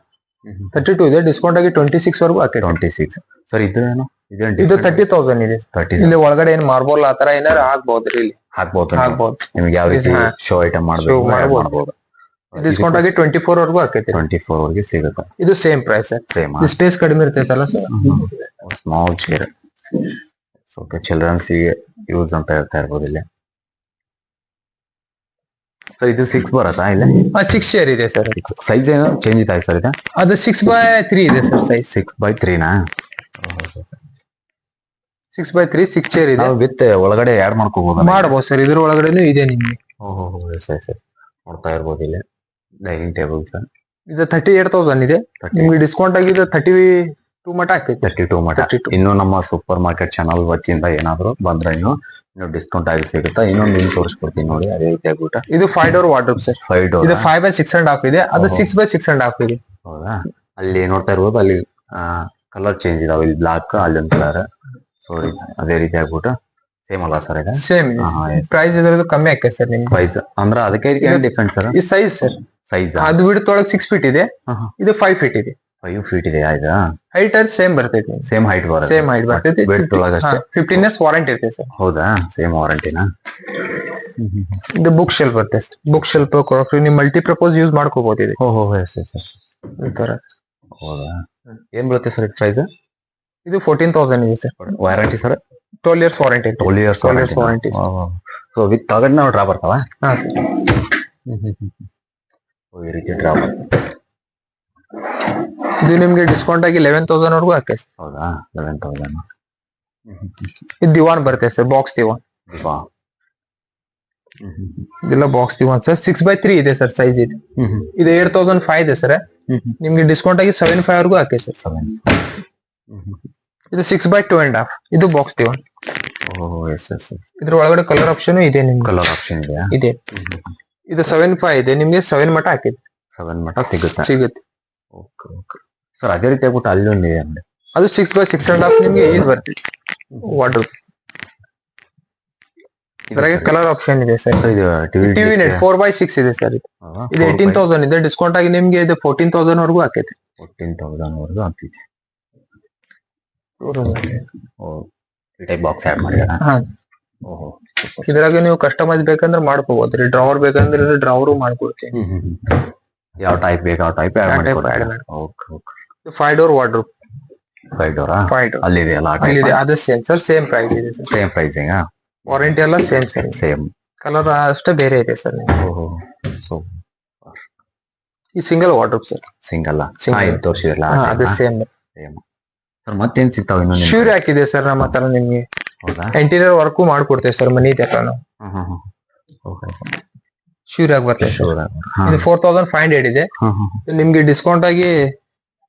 Thirty two ಇದೆ. ಡಿಸ್ಕೌಂಟ್ ಆಗಿ ಟ್ವೆಂಟಿ ಸಿಕ್ಸ್ ವರ್ಗೂ ಹಾಕೈತಿ ಟ್ವೆಂಟಿ ಸಿಕ್ಸ್ ಸರ್ ಇದೇನು ಇದು ತರ್ಟಿ ತೌಸಂಡ್ ಇದೆ. ತರ್ಟಿ ಇಲ್ಲಿ ಒಳಗಡೆ ಏನ್ ಮಾರ್ಬಲ್ ತರ ಏನಾರ ಹಾಕ್ಬಹುದ್ರಿ ಇಲ್ಲಿ? ಹಾಕ್ಬೋದು ಹಾಕ್ಬೋದು ನಿಮ್ಗೆ ಯಾವ ರೀತಿ ಶೋ ಐಟಮ್ ಮಾಡಬೇಕು. ಮಾಡ್ಬೋದು. ಡಿಸ್ಕೌಂಟ್ ಆಗಿ ಟ್ವೆಂಟಿ ಫೋರ್ ವರ್ಗೂ ಆಕೈತಿ. ಟ್ವೆಂಟಿ ಫೋರ್ ವರೆಗೆ ಸಿಗುತ್ತೆ. ಇದು ಸೇಮ್ ಪ್ರೈಸ್ ಸೇಮ್ ಸ್ಪೇಸ್ ಕಡಿಮೆ ಇರ್ತೈತಲ್ಲ small chair so childrens use ಅಂತ ಹೇಳ್ತಾ ಇರ್ಬೋದು ಇಲ್ಲಿ. ಸರ್ ಇದು ಸಿಕ್ಸ್ ಬರತ್ತಾ ಇಲ್ಲ? ಸಿಕ್ಸ್ ಶೇರ್ ಇದೆ ಸರ್ ಸೈಜ್ ಏನು? ಚೇಂಜ್ ಇದೆ ಸರ್ ಇದು? ಅದು ಸಿಕ್ಸ್ ಬೈ ತ್ರೀ ಇದೆ sir size six by ತ್ರೀನಾ six by three six chair ಇದೆ. ನಾವು ವಿತ್ ಒಳಗಡೆ ಆಡ್ ಮಾಡ್ಕೋಬಹುದು ಮಾಡಬಹುದು ಸರ್ ಇದ್ರ ಒಳಗಡೆನೂ ಇದೆ ನಿಮ್ಗೆ. ಓಹೋ ಸರಿ ಎಸ್ ನೋಡ್ತಾ ಇರ್ಬೋದು ಇಲ್ಲಿ. ಡೈನಿಂಗ್ ಟೇಬಲ್ ಸರ್ ಇದು ತರ್ಟಿ ಏಟ್ ತೌಸಂಡ್ ಇದೆ ನಿಮ್ಗೆ ಡಿಸ್ಕೌಂಟ್ ಆಗಿದೆ ತರ್ಟಿ ಟೂ ಮಟ ಹಾಕೈತಿ ತರ್ಟಿ ಟೂ ಮಟ ಇನ್ನು ನಮ್ಮ ಸೂಪರ್ ಮಾರ್ಕೆಟ್ ಚಾನಲ್ ವತಿಯಿಂದ ಏನಾದ್ರು ಬಂದ್ರೆ ನೀವು ಇನ್ನು ಡಿಸ್ಕೌಂಟ್ ಆಗಿ ಸಿಗುತ್ತಾ. ಇನ್ನೊಂದು ಇನ್ನು ತೋರಿಸ್ಕೊಡ್ತೀನಿ ನೋಡಿ ಅದೇ ರೀತಿ ಆಗ್ಬಿಟ್ಟ. ಇದು five door wardrobe sir five door ಇದು five by six and half ಇದೆ. ಅದು. Six by six and half ಇದೆ. ಹೌದಾ? ಅಲ್ಲಿ ನೋಡ್ತಾ ಇರ್ಬೋದು ಅಲ್ಲಿ ಕಲರ್ ಚೇಂಜ್ ಇದಾವೆ. ಇಲ್ಲಿ ಬ್ಲಾಕ್ ಅಲ್ಲೊಂದು ಕಲರ್ ಸೊ ಅದೇ ರೀತಿ ಆಗ್ಬಿಟ್ಟು ಸೇಮ್ ಅಲ್ಲ ಸರ್ ಈಗ? ಸೇಮ್. ಪ್ರೈಸ್ ಇದರದ್ದು ಕಮ್ಮಿ ಆಕೈತೆ ಸರ್ ನಿಮ್ಗೆ. ಪ್ರೈಸ್ ಅಂದ್ರೆ ಅದಕ್ಕೆ ಇದಕ್ಕೆ ಇದು- ಡಿಫ್ರೆಂಟ್ ಸರ್ ಈ ಸೈಜ್ ಸರ್ ಸೈಜ್ ಅದು ವಿಡ್ತ್ ಒಳಗೆ ಸಿಕ್ಸ್ ಫೀಟ್ ಇದೆ. ಇದು ಫೈವ್ ಫೀಟ್ ಇದೆ. ಫೈವ್ ಫೀಟ್ ಇದೆ ಆಯ್ತಾ? ಹೈಟ್ ಅದು ಸೇಮ್ ಬರ್ತೈತಿ. ಸೇಮ್ ಹೈಟ್ ಬರುತ್ತೆ. ಸೇಮ್ ಹೈಟ್ ಬರ್ತೈತಿ. ಬೆಡ್ ಒಳಗೆ ಅಷ್ಟೇ? ಫಿಫ್ಟೀನ್ ಇಯರ್ಸ್ ವಾರಂಟಿ ಇರ್ತೈತೆ ಸರ್ ಹೌದಾ? ಸೇಮ್ ವಾರಂಟಿನಾ ಇದು book shelf sir book shelf ನೀವು ಮಲ್ಟಿಪರ್ಪಸ್ ಯೂಸ್ ಮಾಡ್ಕೋಬಹುದು ಇದು ಓಹೋ ಎಸ್ ಎಸ್ ಎಸ್ ಈ ತರ ಹೌದಾ? ಏನ್ ಬರುತ್ತೆ ಸರ್ ಪ್ರೈಸ್ ಇದು ಫೋರ್ಟೀನ್ ತೌಸಂಡ್ ಇದೆ sir warranty sir twelve years warranty twelve years twelve years warranty so with ತಗೊಂಡ್ ನಾವು ಡ್ರಾ ಬರ್ತಾವ? ಹಾಂ ಸರ್ ಈ ರೀತಿ ಡ್ರಾ ಇದು ನಿಮ್ಗೆ ಡಿಸ್ಕೌಂಟ್ ಆಗಿ ಲೆವೆನ್ ತೌಸಂಡ್ ವರ್ಗೂ ಹಾಕಿ ಹೌದಾ? ಲೆವೆನ್ ತೌಸಂಡ್ ಇದು ದಿವಾನ್ ಬರುತ್ತೆ ಸರ್ ಬಾಕ್ಸ್ ದಿವಾನ್. ಇದೆಲ್ಲ box divan sir six by three ಇದೆ ಸರ್ ಸೈಜ್ ಇದೆ. ಇದು ಏಟ್ ತೌಸಂಡ್ ಫೈವ್ ಇದೆ ಸರ್ ನಿಮ್ಗೆ ಡಿಸ್ಕೌಂಟ್ ಆಗಿ ಸೆವೆನ್ ಫೈವ್ ವರ್ಗೂ ಹಾಕಿ ಸರ್ ಸೆವೆನ್ ಇದು six by two and half ಇದು ಬಾಕ್ಸ್ ದಿವಾನ್ ಇದ್ರ ಒಳಗಡೆ ಕಲರ್ ಆಪ್ಷನ್ ಇದೆ ನಿಮ್ಗೆ. ಕಲರ್ ಆಪ್ಷನ್ ಇದೆ ಇದೆ. ಇದು ಸೆವೆನ್ ಫೈವ್ ಇದೆ. ನಿಮ್ಗೆ ಸೆವೆನ್ ಮಟ ಹಾಕಿದೆ ಸೆವೆನ್ ಮಟ ಸಿಗುತ್ತೆ. ಸಿಗುತ್ತೆ. ಓಕೆ ಓಕೆ ಸರ್ ಅದೇ ರೀತಿ ಆಗ್ಬಿಟ್ಟು ಅಲ್ಲಿ ಒಂದು ಇದೆ ಅಂದ್ರೆ. ಅದು six by six and half ನಿಮ್ಗೆ ಇದು ಬರ್ತದೆ ವಾಟರ್ ಇದ್ರಾಗೆ ಕಲರ್ ಆಪ್ಷನ್ ಇದೆ sir TV TV net four by six ಇದೆ ಸರ್ ಇದು ಇದು ಏಯ್ಟೀನ್ ತೌಸಂಡ್ ಇದೆ. ಡಿಸ್ಕೌಂಟ್ ಆಗಿ ನಿಮ್ಗೆ ಇದು ಫೋರ್ಟೀನ್ ತೌಸಂಡ್ ವರ್ಗೂ ಹಾಕೈತೆ ಫೋರ್ಟೀನ್ ತೌಸಂಡ್ ವರೆಗೂ ಆಗ್ತಿದೆ ಈ ಟೈಪ್ ಬಾಕ್ಸ್ ಆ್ಯಡ್ ಮಾಡಿದಾರ? ಹಾ. ಓಹೋ ಇದ್ರಾಗ ನೀವು ಕಸ್ಟಮೈಸ್ ಬೇಕಂದ್ರೆ ಮಾಡ್ಕೋಬಹುದ್ರಿ ಡ್ರಾವರ್ ಬೇಕಂದ್ರೆ ಡ್ರಾವರು ಮಾಡ್ಕೊಡ್ತೀನಿ. ಯಾವ ಟೈಪ್ ಬೇಕು ಯಾವ ಟೈಪ್ ಆ್ಯಡ್ ಮಾಡಿ okay okay five door wardrobe five Dora five door ಅಲ್ಲ ಆ? ಅಲ್ಲಿದೆ. ಟೈಪ್ ಅದು ಸೇಮ್ ಸರ್ ಸೇಮ್ ಪ್ರೈಸ್ ಇದೆ ಸರ್ ಸೇಮ್ ಪ್ರೈಸಿಂಗ್ ವಾರಂಟಿ ಎಲ್ಲ ಸೇಮ್ ಸರ್ ಸೇಮ್ ಕಲರ್ ಅಷ್ಟೇ ಬೇರೆ ಇದೆ ಸರ್ ಓಹೋ ಸೊ ಈ single wardrobe sir single single ಇದು ತೋರಿಸಿದ್ರಲ್ಲ ಅದು ಸೇಮ್ ಸೇಮ್ ಸರ್ ಮತ್ತೇನ್ ಸಿಗ್ತಾವ ಇನ್ನು ನಿಮ್ಗೆ? ಶ್ಯೂರ್ ಹಾಕಿದೆ ಸರ್ ನಮ್ಮ ಹತ್ರ ನಿಮ್ಗೆ. ಹೌದಾ? ಇಂಟೀರಿಯರ್ ವರ್ಕು ಮಾಡ್ಕೊಡ್ತೇವೆ ಸರ್ ಮನಿ ತಕ ನಾವು. ಓಕೆ ಶ್ಯೂರ್ ಆಗಿ ಬರ್ತೇವೆ ಸರ್. ಶೂರ್ ಹಾ. ಇದು ಫೋರ್ ತೌಸಂಡ್ ಫೈವ್ ಹಂಡ್ರೆಡ್ ಇದೆ. ನಿಮ್ಗೆ ಡಿಸ್ಕೌಂಟ್ ಆಗಿ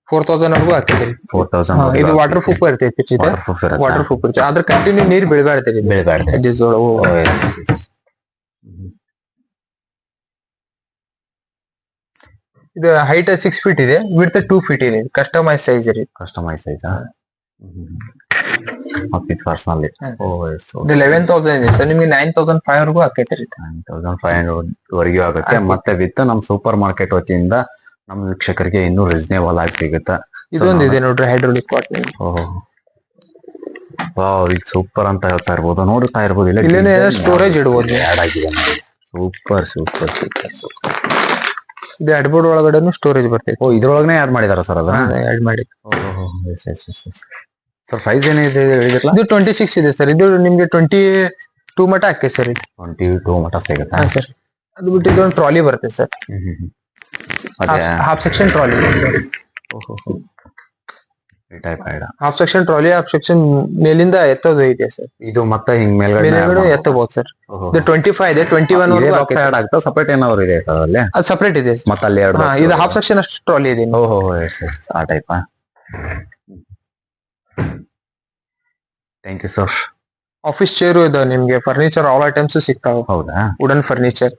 ಫೋರ್ ತೌಸಂಡ್ ವರ್ಗೂ ಹಾಕಿದ್ರಿ ಫೋರ್ ತೌಸಂಡ್ ಇದು ವಾಟರ್ ಪ್ರೂಫ್ ಇರ್ತೈತಿ ವಾಟರ್ ಪ್ರೂಫ್ ಇರುತ್ತೆ. ವಾಟರ್ ಪ್ರೂಫ್ ಇರುತ್ತೆ. ಅದ್ರ ಕಂಟಿನ್ಯೂ ನೀರ್ ಬೀಳ್ಬಾರ್ದ್ರಿ ಇದು. ಬೆಳಗಾಡ್ದೆ edges ಒಳಗು. ಇದು ಹೈಟ್ ಸಿಕ್ಸ್ ಫೀಟ್ ಇದೆ ವಿಡ್ತ್ ಟೂ ಫೀಟ್ ಇದೆ ಕಸ್ಟಮೈಸ್ ಸೈಜ್ ರೀ ಕಸ್ಟಮೈಸ್ ಸೈಜ್ ಪರ್ಸನಲ್. ಓ ಇದು. ಲೆವೆನ್ ತೌಸಂಡ್ ಇದೆ ಸರ್ ನಿಮ್ಗೆ ನೈನ್ ತೌಸಂಡ್ ಫೈವ್ ವರ್ಗೂ ಹಾಕೈತೆ ರೀ ನೈನ್ ತೌಸಂಡ್ ಫೈವ್ ಹಂಡ್ರೆಡ್ ವರೆಗೂ ಆಗುತ್ತೆ. ಮತ್ತೆ ವಿತ್ ನಮ್ ಸೂಪರ್ ಮಾರ್ಕೆಟ್ ವತಿಯಿಂದ ನಮ್ಮ ವೀಕ್ಷಕರಿಗೆ ಇನ್ನೂ ರೀಸನೇಬಲ್ ಆಗಿ ಸಿಗುತ್ತೆ. ಇದೊಂದು ಇದೆ ನೋಡ್ರಿ ಹೈಡ್ರೋಲಿಕ್ ವಾಟ್ ಓಹ್ ವಾವ್ ಇದು ಸೂಪರ್ ಅಂತ ಹೇಳ್ತಾ ಇರ್ಬೋದು. ನೋಡ್ತಾ ಇರ್ಬೋದು. ಇಲ್ಲ ಸ್ಟೋರೇಜ್ ಇಡ್ಬೋದು. ಆಡ್ ಆಗಿದೆ ಸೂಪರ್ ಸೂಪರ್ ಸೂಪರ್ ಸೂಪರ್ ಇದು ಹೆಡ್ಬೋರ್ಡ್ ಒಳಗಡೆನು ಸ್ಟೋರೇಜ್ ಬರ್ತೈತಿ. ಓ ಇದ್ರೊಳಗನೆ ಆಡ್ ಮಾಡಿದಾರ ಸರ್ ಅದನ್ನ? ಆಡ್ ಮಾಡಿ ಸರ್ ಪ್ರೈಸ್ ಏನಿದೆ ಹೇಳಿದ್ರಲ್ಲ ಇದು ಟ್ವೆಂಟಿ ಸಿಕ್ಸ್ ಇದೆ ಸರ್ ಇದು ನಿಮ್ಗೆ ಟ್ವೆಂಟಿ ಟೂ ಮಟ ಹಾಕಿ ಸರ್ ಇದು ಟ್ವೆಂಟಿ ಟೂ ಮಟ ಸಿಗುತ್ತಾ? ಸರ್ ಅದು ಬಿಟ್ಟು ಇದೊಂದು ಟ್ರಾಲಿ ಬರುತ್ತೆ ಸರ್ ಹಾಫ್ ಸೆಕ್ಷನ್ ಟ್ರಾಲಿ ಈ type idea half section trolley half section ಮೇಲಿಂದ ಎತ್ತೋದು ಇದೆ ಸರ್ ಇದು ಮತ್ತೆ ಹಿಂಗ್ ಮೇಲ್ಗಡೆ ಎತ್ತಬಹುದು ಸರ್ ಇದು ಟ್ವೆಂಟಿ ಫೈವ್ ಇದೆ ಟ್ವೆಂಟಿ ಒನ್ ಆಡ್ ಆಗ್ತಾ ಸಪರೇಟ್ ಏನಾದ್ರು ಇದೆ ಸರ್ ಅಲ್ಲಿ? ಅದು ಸಪರೇಟ್ ಇದೆ. ಮತ್ತೆ ಅಲ್ಲಿ ಎರಡು ಇದು ಹಾಫ್ ಸೆಕ್ಷನ್ ಅಷ್ಟು ಟ್ರಾಲಿ ಇದೆ ಓಹೋ ಆ type thank you sir office chair ಇದೆ ನಿಮ್ಗೆ ಫರ್ನಿಚರ್ ಆಲ್ ಐಟಮ್ಸ್ ಸಿಗ್ತಾವೆ. ಹೌದಾ? Wooden furniture